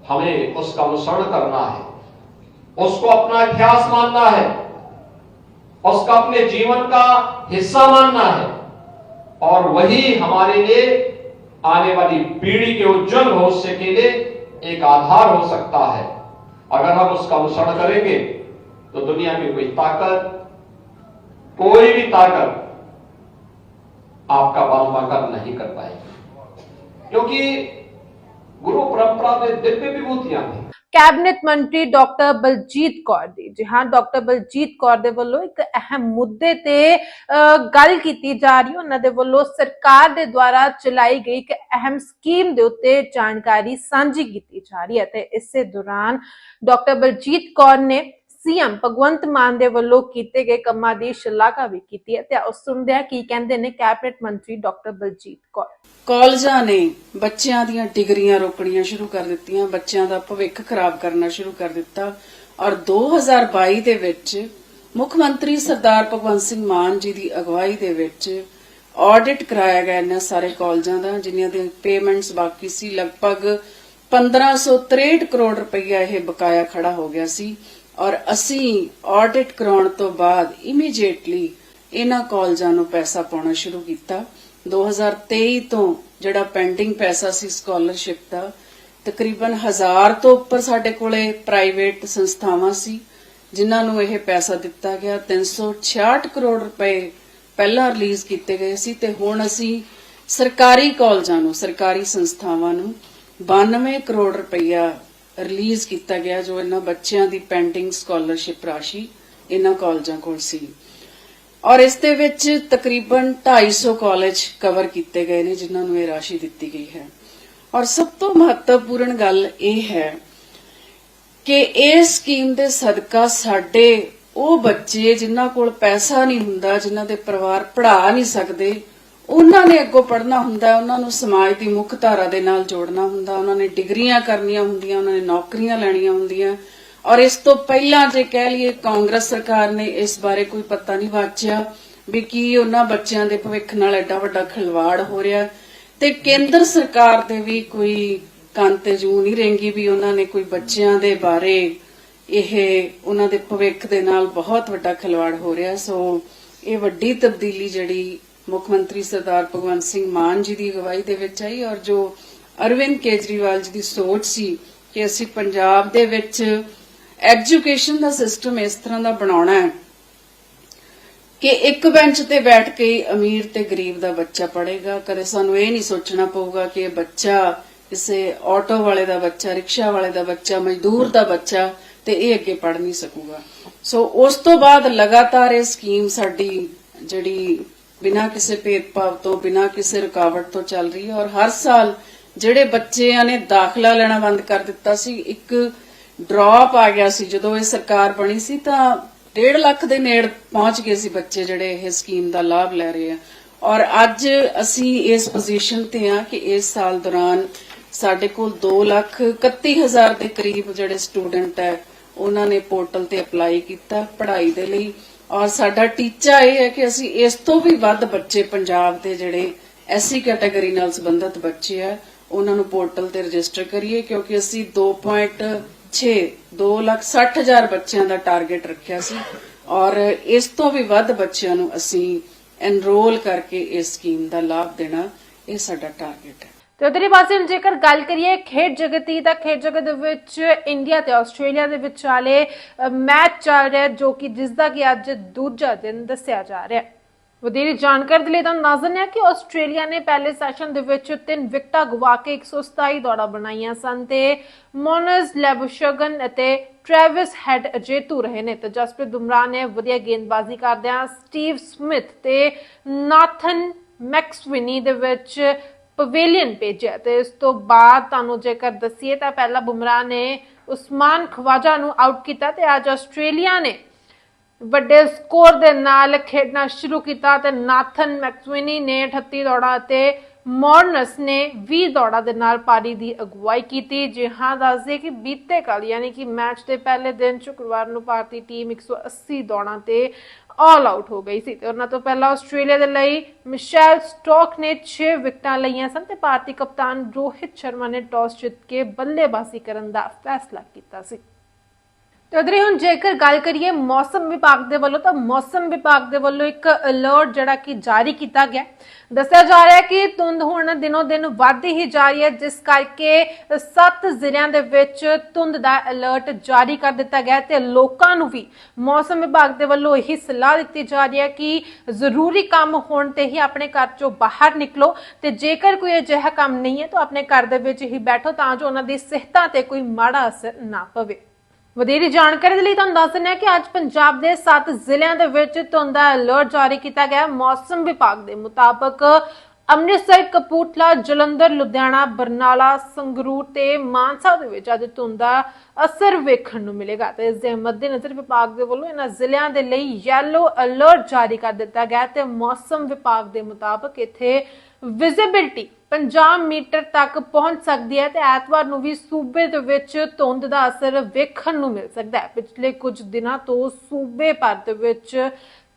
हमें उसका अनुसरण करना है। उसको अपना इतिहास मानना है। उसका अपने जीवन का हिस्सा मानना है। और वही हमारे लिए आने वाली पीढ़ी के उज्जवल भविष्य के लिए एक आधार हो सकता है। अगर हम उसका अनुसरण करेंगे तो दुनिया की कोई ताकत, कोई भी ताकत आपका बाल कर नहीं कर पाएगी। क्योंकि गुरु परंपरा में दिव्य विभूतियाँ थी। ਕੈਬਨਿਟ ਮੰਤਰੀ ਡਾਕਟਰ ਬਲਜੀਤ ਕੌਰ ਦੀ। ਜੀ ਹਾਂ, ਡਾਕਟਰ ਬਲਜੀਤ ਕੌਰ ਦੇ ਵੱਲੋਂ ਇੱਕ ਅਹਿਮ ਮੁੱਦੇ ਤੇ ਗੱਲ ਕੀਤੀ ਜਾ ਰਹੀ ਉਹਨਾਂ ਦੇ ਵੱਲੋਂ ਸਰਕਾਰ ਦੇ ਦੁਆਰਾ ਚਲਾਈ ਗਈ ਇੱਕ ਅਹਿਮ ਸਕੀਮ ਦੇ ਉੱਤੇ ਜਾਣਕਾਰੀ ਸਾਂਝੀ ਕੀਤੀ ਜਾ ਰਹੀ ਹੈ ਤੇ ਇਸੇ ਦੌਰਾਨ ਡਾਕਟਰ ਬਲਜੀਤ ਕੌਰ ਨੇ ਸੀਐਮ ਭਗਵੰਤ ਮਾਨ ਦੇ ਵੱਲੋਂ ਕੀਤੇ ਗਏ ਕੰਮਾਂ ਦੀ ਸ਼ਲਾਘਾ ਵੀ ਕੀਤੀ ਹੈ ਤੇ ਆਓ ਸੁਣਦੇ ਹਾਂ ਕੀ ਕਹਿੰਦੇ ਨੇ ਕੈਬਨਿਟ ਮੰਤਰੀ ਡਾਕਟਰ ਬਲਜੀਤ ਕੌਰ। ਕਾਲਜਾਂ ਨੇ ਬੱਚਿਆਂ ਦੀਆਂ ਡਿਗਰੀਆਂ ਰੋਕਣੀਆਂ ਸ਼ੁਰੂ ਕਰ ਦਿੱਤੀਆਂ, ਬੱਚਿਆਂ ਦਾ ਭਵਿੱਖ ਖਰਾਬ ਕਰਨਾ ਸ਼ੁਰੂ ਕਰ ਦਿੱਤਾ ਔਰ 2022 ਦੇ ਵਿੱਚ ਮੁੱਖ ਮੰਤਰੀ ਸਰਦਾਰ ਭਗਵੰਤ ਸਿੰਘ ਮਾਨ ਜੀ ਦੀ ਅਗਵਾਈ ਦੇ ਵਿੱਚ ਆਡਿਟ ਕਰਾਇਆ ਗਿਆ ਇਹਨਾਂ ਸਾਰੇ ਕਾਲਜਾਂ ਦਾ ਜਿਨ੍ਹਾਂ ਦੇ ਪੇਮੈਂਟਸ ਬਾਕੀ ਸੀ, ਲਗਭਗ 1563 ਕਰੋੜ ਰੁਪਈਆ ਇਹ ਬਕਾਇਆ ਖੜਾ ਹੋ ਗਿਆ ਸੀ। ਔਰ ਅਸੀਂ ਆਡਿਟ ਕਰਾਉਣ ਤੋਂ ਬਾਅਦ ਇਮੀਡੀਏਟਲੀ ਇਹਨਾਂ ਕਾਲਜਾਂ ਨੂੰ ਪੈਸਾ ਪਾਉਣਾ ਸ਼ੁਰੂ ਕੀਤਾ। 2023 ਤੋਂ ਜਿਹੜਾ ਪੈਂਡਿੰਗ ਪੈਸਾ ਸੀ ਸਕਾਲਰਸ਼ਿਪ ਦਾ, ਤਕਰੀਬਨ 1000 ਤੋਂ ਉੱਪਰ ਸਾਡੇ ਕੋਲੇ ਪ੍ਰਾਈਵੇਟ ਸੰਸਥਾਵਾਂ ਸੀ, ਜਿਨ੍ਹਾਂ ਨੂੰ ਇਹ ਪੈਸਾ ਦਿੱਤਾ ਗਿਆ। 366 ਕਰੋੜ ਰੁਪਏ ਪਹਿਲਾਂ ਰਿਲੀਜ਼ ਕੀਤੇ ਗਏ ਸੀ ਤੇ ਹੁਣ ਅਸੀਂ ਸਰਕਾਰੀ ਕਾਲਜਾਂ ਨੂੰ, ਸਰਕਾਰੀ ਸੰਸਥਾਵਾਂ ਨੂੰ 92 ਕਰੋੜ ਰੁਪਇਆ ਰਿਲੀਜ਼ ਕੀਤਾ ਗਿਆ ਜੋ ਇਹਨਾਂ ਬੱਚਿਆਂ ਦੀ ਪੈਂਡਿੰਗ ਸਕਾਲਰਸ਼ਿਪ ਰਾਸ਼ੀ ਇਹਨਾਂ ਕਾਲਜਾਂ ਕੋਲ ਸੀ। ਔਰ ਇਸ ਦੇ ਵਿੱਚ ਤਕਰੀਬਨ 250 ਕਾਲਜ ਕਵਰ ਕੀਤੇ ਗਏ ਨੇ ਜਿਨ੍ਹਾਂ ਨੂੰ ਇਹ ਰਾਸ਼ੀ ਦਿੱਤੀ ਗਈ ਹੈ। ਔਰ ਸਭ ਤੋਂ ਮਹੱਤਵਪੂਰਨ ਗੱਲ ਇਹ ਹੈ ਕਿ ਇਸ ਸਕੀਮ ਦੇ ਸਦਕਾ ਸਾਡੇ ਉਹ ਬੱਚੇ ਜਿਨ੍ਹਾਂ ਕੋਲ ਪੈਸਾ ਨਹੀਂ ਹੁੰਦਾ, ਜਿਨ੍ਹਾਂ ਦੇ ਪਰਿਵਾਰ ਪੜ੍ਹਾ ਨਹੀਂ ਸਕਦੇ ਉਹਨਾਂ ਨੇ ਅੱਗੋਂ ਪੜਨਾ ਹੁੰਦਾ ਹੈ, ਉਹਨਾਂ ਨੂੰ ਸਮਾਜ ਦੀ ਮੁੱਖ ਧਾਰਾ ਦੇ ਨਾਲ ਜੋੜਨਾ ਹੁੰਦਾ ਉਹਨਾਂ ਨੇ ਡਿਗਰੀਆਂ ਕਰਨੀਆਂ ਹੁੰਦੀਆਂ ਉਹਨਾਂ ਨੇ ਨੌਕਰੀਆਂ ਲੈਣੀਆਂ ਹੁੰਦੀਆਂ। ਔਰ ਇਸ ਤੋਂ ਪਹਿਲਾਂ ਜੇ ਕਹਿ ਲਈਏ ਕਾਂਗਰਸ ਸਰਕਾਰ ਨੇ ਇਸ ਬਾਰੇ ਕੋਈ ਪਤਾ ਨਹੀਂ ਵਾਚਿਆ ਵੀ ਕੀ ਉਹਨਾਂ ਬੱਚਿਆਂ ਦੇ ਭਵਿੱਖ ਨਾਲ ਐਡਾ ਵੱਡਾ ਖਿਲਵਾੜ ਹੋ ਰਿਹਾ ਤੇ ਕੇਂਦਰ ਸਰਕਾਰ ਦੇ ਵੀ ਕੋਈ ਕੰਨ ਤੇ ਜੂ ਨਹੀਂ ਰਹਿੰਗੀ ਵੀ ਉਹਨਾਂ ਨੇ ਕੋਈ ਬੱਚਿਆਂ ਦੇ ਬਾਰੇ ਇਹ ਉਹਨਾਂ ਦੇ ਭਵਿੱਖ ਦੇ ਨਾਲ ਬਹੁਤ ਵੱਡਾ ਖਿਲਵਾੜ ਹੋ ਰਿਹਾ। ਸੋ ਇਹ ਵੱਡੀ ਤਬਦੀਲੀ ਜਿਹੜੀ ਮੁੱਖ ਮੰਤਰੀ ਸਰਦਾਰ ਭਗਵੰਤ ਸਿੰਘ ਮਾਨ ਜੀ ਦੀ ਅਗਵਾਈ ਦੇ ਵਿੱਚ ਆਈ ਔਰ ਜੋ ਅਰਵਿੰਦ ਕੇਜਰੀਵਾਲ ਜੀ ਦੀ ਸੋਚ ਸੀ ਕਿ ਅਸੀਂ ਪੰਜਾਬ ਦੇ ਵਿੱਚ ਐਜੂਕੇਸ਼ਨ ਦਾ ਸਿਸਟਮ ਇਸ ਤਰ੍ਹਾਂ ਦਾ ਬਣਾਉਣਾ ਹੈ ਕਿ ਇੱਕ ਬੈਂਚ ਤੇ ਬੈਠ ਕੇ ਅਮੀਰ ਤੇ ਗਰੀਬ ਦਾ ਬੱਚਾ ਪੜੇਗਾ ਕਦੇ ਸਾਨੂੰ ਇਹ ਨਹੀਂ ਸੋਚਣਾ ਪਊਗਾ ਕਿ ਇਹ ਬੱਚਾ ਕਿਸੇ ਆਟੋ ਵਾਲੇ ਦਾ ਬੱਚਾ, ਰਿਕਸ਼ਾ ਵਾਲੇ ਦਾ ਬੱਚਾ, ਮਜ਼ਦੂਰ ਦਾ ਬੱਚਾ ਤੇ ਇਹ ਅੱਗੇ ਪੜ ਨਹੀਂ ਸਕੂਗਾ। ਸੋ ਉਸ ਤੋਂ ਬਾਅਦ ਲਗਾਤਾਰ ਇਹ ਸਕੀਮ ਸਾਡੀ ਜਿਹੜੀ ਬਿਨਾਂ ਕਿਸੇ ਭੇਦਭਾਵ ਤੋਂ, ਬਿਨਾਂ ਕਿਸੇ ਰੁਕਾਵਟ ਤੋਂ ਚੱਲ ਰਹੀ ਹੈ ਔਰ ਹਰ ਸਾਲ ਜਿਹੜੇ ਬੱਚਿਆਂ ਨੇ ਦਾਖਲਾ ਲੈਣਾ ਬੰਦ ਕਰ ਦਿੱਤਾ ਸੀ, ਇੱਕ ਡ੍ਰੌਪ ਆ ਗਿਆ ਸੀ। ਜਦੋਂ ਇਹ ਸਰਕਾਰ ਬਣੀ ਸੀ ਤਾਂ 1.5 ਲੱਖ ਦੇ ਨੇੜ ਪਹੁੰਚ ਗਏ ਸੀ ਬੱਚੇ ਜਿਹੜੇ ਇਹ ਸਕੀਮ ਦਾ ਲਾਭ ਲੈ ਰਹੇ ਆ। ਔਰ ਅੱਜ ਅਸੀਂ ਇਸ ਪੋਜੀਸ਼ਨ ਤੇ ਆ ਕਿ ਇਸ ਸਾਲ ਦੌਰਾਨ ਸਾਡੇ ਕੋਲ 2 ਲੱਖ 31 ਹਜ਼ਾਰ ਦੇ ਕਰੀਬ ਜਿਹੜੇ ਸਟੂਡੈਂਟ ਹੈ, ਉਹਨਾਂ ਨੇ ਪੋਰਟਲ ਤੇ ਅਪਲਾਈ ਕੀਤਾ ਪੜ੍ਹਾਈ ਦੇ ਲਈ। ਔਰ ਸਾਡਾ ਟੀਚਾ ਇਹ ਹੈ ਕਿ ਅਸੀਂ ਇਸ ਤੋਂ ਵੀ ਵੱਧ ਬੱਚੇ ਪੰਜਾਬ ਦੇ ਜਿਹੜੇ ਐਸਸੀ ਕੈਟਾਗਰੀ ਨਾਲ ਸੰਬੰਧਿਤ ਬੱਚੇ ਆ, ਉਹਨਾਂ ਨੂੰ ਪੋਰਟਲ ਤੇ ਰਜਿਸਟਰ ਕਰੀਏ, ਕਿਉਂਕਿ ਅਸੀਂ 2.6 2 ਲੱਖ 60 ਹਜ਼ਾਰ ਬੱਚਿਆਂ ਦਾ ਟਾਰਗੇਟ ਰੱਖਿਆ ਸੀ ਔਰ ਇਸ ਤੋਂ ਵੀ ਵੱਧ ਬੱਚਿਆਂ ਨੂੰ ਅਸੀਂ ਐਨਰੋਲ ਕਰਕੇ ਇਸ ਸਕੀਮ ਦਾ ਲਾਭ ਦੇਣਾ, ਇਹ ਸਾਡਾ ਟਾਰਗੇਟ ਹੈ। ਤੇ ਉਧਰੀ ਪਾਸੇ ਹੁਣ ਜੇਕਰ ਗੱਲ ਕਰੀਏ ਖੇਡ ਜਗਤ ਦੀ, ਤਾਂ ਖੇਡ ਜਗਤ ਦੇ ਵਿੱਚ ਇੰਡੀਆ ਤੇ ਆਸਟ੍ਰੇਲੀਆ ਦੇ ਵਿਚਾਲੇ ਮੈਚ ਚੱਲ ਰਿਹਾ ਜੋ ਕਿ ਜਿਸ ਦਾ ਕਿ ਅੱਜ ਦੂਜਾ ਦਿਨ ਦੱਸਿਆ ਜਾ ਰਿਹਾ ਹੈ। ਵਧੇਰੇ ਜਾਣਕਾਰੀ ਦੇ ਲਈ ਤੁਹਾਨੂੰ ਦੱਸ ਦਿੰਦੇ ਕਿ ਆਸਟ੍ਰੇਲੀਆ ਨੇ ਪਹਿਲੇ ਸੈਸ਼ਨ ਦੇ ਵਿੱਚ ਤਿੰਨ ਵਿਕਟਾਂ ਗਵਾ ਕੇ 127 ਦੌੜਾਂ ਬਣਾਈਆਂ ਸਨ ਤੇ ਮੋਨਸ ਲੈਬੂਸ਼ਗਨ ਅਤੇ ਟ੍ਰੈਵਿਸ ਹੈਡ ਅਜੇਤੂ ਰਹੇ ਨੇ। ਤੇ ਜਸਪ੍ਰੀਤ ਬੁਮਰਾਹ ਨੇ ਵਧੀਆ ਗੇਂਦਬਾਜ਼ੀ ਕਰਦਿਆਂ ਸਟੀਵ ਸਮਿਥ ਤੇ ਨਾਥਨ ਮੈਕਸਵਿਨੀ ਦੇ ਵਿੱਚ ਪਵੇਲੀਅਨ ਭੇਜਿਆ ਤੇ ਇਸ ਤੋਂ ਬਾਅਦ ਤੁਹਾਨੂੰ ਜੇਕਰ ਦਸੀਏ ਤਾਂ ਪਹਿਲਾ ਬੁਮਰਾਹ ਨੇ ਉਸਮਾਨ ਖਵਾਜਾ ਨੂੰ ਆਊਟ ਕੀਤਾ ਤੇ ਅੱਜ ਆਸਟ੍ਰੇਲੀਆ ਨੇ ਵੱਡੇ ਸਕੋਰ ਦੇ ਨਾਲ ਖੇਡਣਾ ਸ਼ੁਰੂ ਕੀਤਾ ਤੇ ਨਾਥਨ ਮੈਕਸਵਿਨੀ ਨੇ 38 ਦੌੜਾਂ ਅਤੇ ਮੌਰਨਸ ਨੇ 20 ਦੌੜਾਂ ਦੇ ਨਾਲ ਪਾਰੀ ਦੀ ਅਗਵਾਈ ਕੀਤੀ। ਜੀ ਹਾਂ ਦੱਸਦੇ ਕਿ ਬੀਤੇ ਕੱਲ ਯਾਨੀ ਕਿ ਮੈਚ ਦੇ ਪਹਿਲੇ ਦਿਨ ਸ਼ੁੱਕਰਵਾਰ ਨੂੰ ਭਾਰਤੀ ਟੀਮ 180 ਦੌੜਾਂ ਤੇ ਆਲ ਆਊਟ ਹੋ ਗਈ ਸੀ ਤੇ ਉਹਨਾਂ ਤੋਂ ਪਹਿਲਾਂ ਆਸਟ੍ਰੇਲੀਆ ਦੇ ਲਈ ਮਿਸ਼ੈਲ ਸਟੋਕ ਨੇ 6 ਵਿਕਟਾਂ ਲਈਆਂ ਸਨ ਤੇ ਭਾਰਤੀ ਕਪਤਾਨ ਰੋਹਿਤ ਸ਼ਰਮਾ ਨੇ ਟਾਸ ਜਿੱਤ ਕੇ ਬੱਲੇਬਾਜ਼ੀ ਕਰਨ ਦਾ ਫੈਸਲਾ ਕੀਤਾ ਸੀ। ਤੇ ਉਧਰ ਹੁਣ ਜੇਕਰ ਗੱਲ ਕਰੀਏ ਮੌਸਮ ਵਿਭਾਗ ਦੇ ਵੱਲੋਂ, ਤਾਂ ਮੌਸਮ ਵਿਭਾਗ ਦੇ ਵੱਲੋਂ ਇੱਕ ਅਲਰਟ ਜਿਹੜਾ ਕਿ ਜਾਰੀ ਕੀਤਾ ਗਿਆ ਦੱਸਿਆ ਜਾ ਰਿਹਾ ਹੈ ਕਿ ਧੁੰਦ ਹੁਣ ਦਿਨੋ ਦਿਨ ਵੱਧਦੀ ਹੀ ਜਾ ਰਹੀ ਹੈ, ਜਿਸ ਕਰਕੇ ਸੱਤ ਜ਼ਿਲ੍ਹਿਆਂ ਦੇ ਵਿੱਚ ਧੁੰਦ ਦਾ ਅਲਰਟ ਜਾਰੀ ਕਰ ਦਿੱਤਾ ਗਿਆ ਹੈ ਤੇ ਲੋਕਾਂ ਨੂੰ ਵੀ ਮੌਸਮ ਵਿਭਾਗ ਦੇ ਵੱਲੋਂ ਇਹੀ ਸਲਾਹ ਦਿੱਤੀ ਜਾ ਰਹੀ ਹੈ ਕਿ ਜ਼ਰੂਰੀ ਕੰਮ ਹੋਣ ਤੇ ਹੀ ਆਪਣੇ ਘਰ ਚੋਂ ਬਾਹਰ ਨਿਕਲੋ ਤੇ ਜੇਕਰ ਕੋਈ ਅਜਿਹਾ ਕੰਮ ਨਹੀਂ ਹੈ ਤਾਂ ਆਪਣੇ ਘਰ ਦੇ ਵਿੱਚ ਹੀ ਬੈਠੋ ਤਾਂ ਜੋ ਉਹਨਾਂ ਦੀ ਸਿਹਤਾਂ ਤੇ ਕੋਈ ਮਾੜਾ ਅਸਰ ਨਾ ਪਵੇ। ਵਧੇਰੇ ਜਾਣਕਾਰੀ ਦੇ ਲਈ ਤੁਹਾਨੂੰ ਦੱਸ ਦਿੰਦੇ ਹਾਂ ਕਿ ਅੱਜ ਪੰਜਾਬ ਦੇ 7 ਜ਼ਿਲ੍ਹਿਆਂ ਦੇ ਵਿੱਚ ਧੁੰਦ ਦਾ ਅਲਰਟ ਜਾਰੀ ਕੀਤਾ ਗਿਆ ਹੈ। ਮੌਸਮ ਵਿਭਾਗ ਦੇ ਮੁਤਾਬਕ ਅੰਮ੍ਰਿਤਸਰ, ਕਪੂਰਥਲਾ, ਜਲੰਧਰ, ਲੁਧਿਆਣਾ, ਬਰਨਾਲਾ, ਸੰਗਰੂਰ ਤੇ ਮਾਨਸਾ ਦੇ ਵਿੱਚ ਅੱਜ ਧੁੰਦ ਦਾ ਅਸਰ ਵੇਖਣ ਨੂੰ ਮਿਲੇਗਾ ਤੇ ਇਸ ਦੇ ਮੱਦੇਨਜ਼ਰ ਵਿਭਾਗ ਦੇ ਵੱਲੋਂ ਇਹਨਾਂ ਜ਼ਿਲ੍ਹਿਆਂ ਦੇ ਲਈ ਯੈਲੋ ਅਲਰਟ ਜਾਰੀ ਕਰ ਦਿੱਤਾ ਗਿਆ ਤੇ ਮੌਸਮ ਵਿਭਾਗ ਦੇ ਮੁਤਾਬਕ ਇੱਥੇ ਵਿਜ਼ਿਬਿਲਟੀ 50 ਮੀਟਰ ਤੱਕ ਪਹੁੰਚ ਸਕਦੀ ਹੈ ਤੇ ਐਤਵਾਰ ਨੂੰ ਵੀ ਸੂਬੇ ਦੇ ਵਿੱਚ ਧੁੰਦ ਦਾ ਅਸਰ ਵੇਖਣ ਨੂੰ ਮਿਲ ਸਕਦਾ ਹੈ। ਪਿਛਲੇ ਕੁਝ ਦਿਨਾਂ ਤੋਂ ਸੂਬੇ ਭਰ ਦੇ ਵਿੱਚ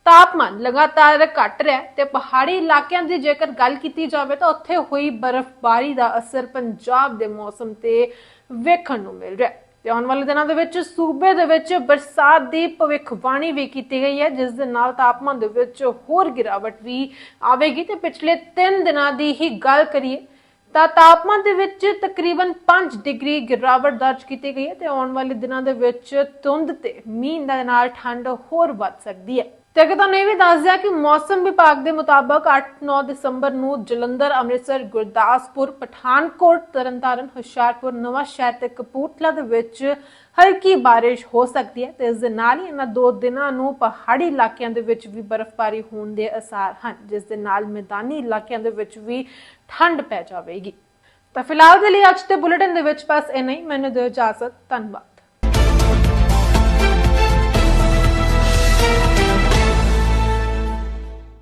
ਤਾਪਮਾਨ ਲਗਾਤਾਰ ਘਟ ਰਿਹਾ ਤੇ ਪਹਾੜੀ ਇਲਾਕਿਆਂ ਦੀ ਜੇਕਰ ਗੱਲ ਕੀਤੀ ਜਾਵੇ ਤਾਂ ਉੱਥੇ ਹੋਈ ਬਰਫ਼ਬਾਰੀ ਦਾ ਅਸਰ ਪੰਜਾਬ ਦੇ ਮੌਸਮ ਤੇ ਵੇਖਣ ਨੂੰ ਮਿਲ ਰਿਹਾ ਹੈ। ਤੇ ਆਉਣ ਵਾਲੇ ਦਿਨਾਂ ਦੇ ਵਿੱਚ ਸੂਬੇ ਦੇ ਵਿੱਚ ਬਰਸਾਤ ਦੀ ਭਵਿੱਖਬਾਣੀ ਵੀ ਕੀਤੀ ਗਈ ਹੈ, ਜਿਸ ਦੇ ਨਾਲ ਤਾਪਮਾਨ ਦੇ ਵਿੱਚ ਹੋਰ ਗਿਰਾਵਟ ਵੀ ਆਵੇਗੀ। ਤੇ ਪਿਛਲੇ 3 ਦਿਨਾਂ ਦੀ ਹੀ ਗੱਲ ਕਰੀਏ ਤਾਂ ਤਾਪਮਾਨ ਦੇ ਵਿੱਚ ਤਕਰੀਬਨ 5 ਡਿਗਰੀ ਗਿਰਾਵਟ ਦਰਜ ਕੀਤੀ ਗਈ ਹੈ ਤੇ ਆਉਣ ਵਾਲੇ ਦਿਨਾਂ ਦੇ ਵਿੱਚ ਧੁੰਦ ਤੇ ਮੀਂਹ ਦੇ ਨਾਲ ਠੰਡ ਹੋਰ ਵੱਧ ਸਕਦੀ ਹੈ। ਤੇ ਅਗੇ ਤੁਹਾਨੂੰ ਇਹ ਵੀ ਦੱਸ ਦਿਆ ਕਿ ਮੌਸਮ ਵਿਭਾਗ ਦੇ ਮੁਤਾਬਕ 8-9 ਦਸੰਬਰ ਨੂੰ ਜਲੰਧਰ, ਅੰਮ੍ਰਿਤਸਰ, ਗੁਰਦਾਸਪੁਰ, ਪਠਾਨਕੋਟ, ਤਰਨਤਾਰਨ, ਹੁਸ਼ਿਆਰਪੁਰ, ਨਵਾਂ ਸ਼ਹਿਰ ਤੇ ਕਪੂਰਥਲਾ ਦੇ ਵਿੱਚ ਹਲਕੀ بارش ਹੋ ਸਕਦੀ ਹੈ ਤੇ ਇਸ ਦੇ ਨਾਲ ਹੀ ਇਹਨਾਂ ਦੋ ਦਿਨਾਂ ਨੂੰ ਪਹਾੜੀ ਇਲਾਕਿਆਂ ਦੇ ਵਿੱਚ ਵੀ ਬਰਫ਼ਬਾਰੀ ਹੋਣ ਦੇ ਅਸਾਰ ਹਨ, ਜਿਸ ਦੇ ਨਾਲ ਮੈਦਾਨੀ ਇਲਾਕਿਆਂ ਦੇ ਵਿੱਚ ਵੀ ਠੰਡ ਪੈ ਜਾਵੇਗੀ। ਤਾਂ ਫਿਲਹਾਲ ਦੇ ਲਈ ਅੱਜ ਦੇ ਬੁਲੇਟਿਨ ਦੇ ਵਿੱਚ ਬਸ ਇਹ ਨਹੀਂ ਮੈਨੂੰ ਦਿਓ ਇਜਾਜ਼ਤ। ਧੰਨਵਾਦ।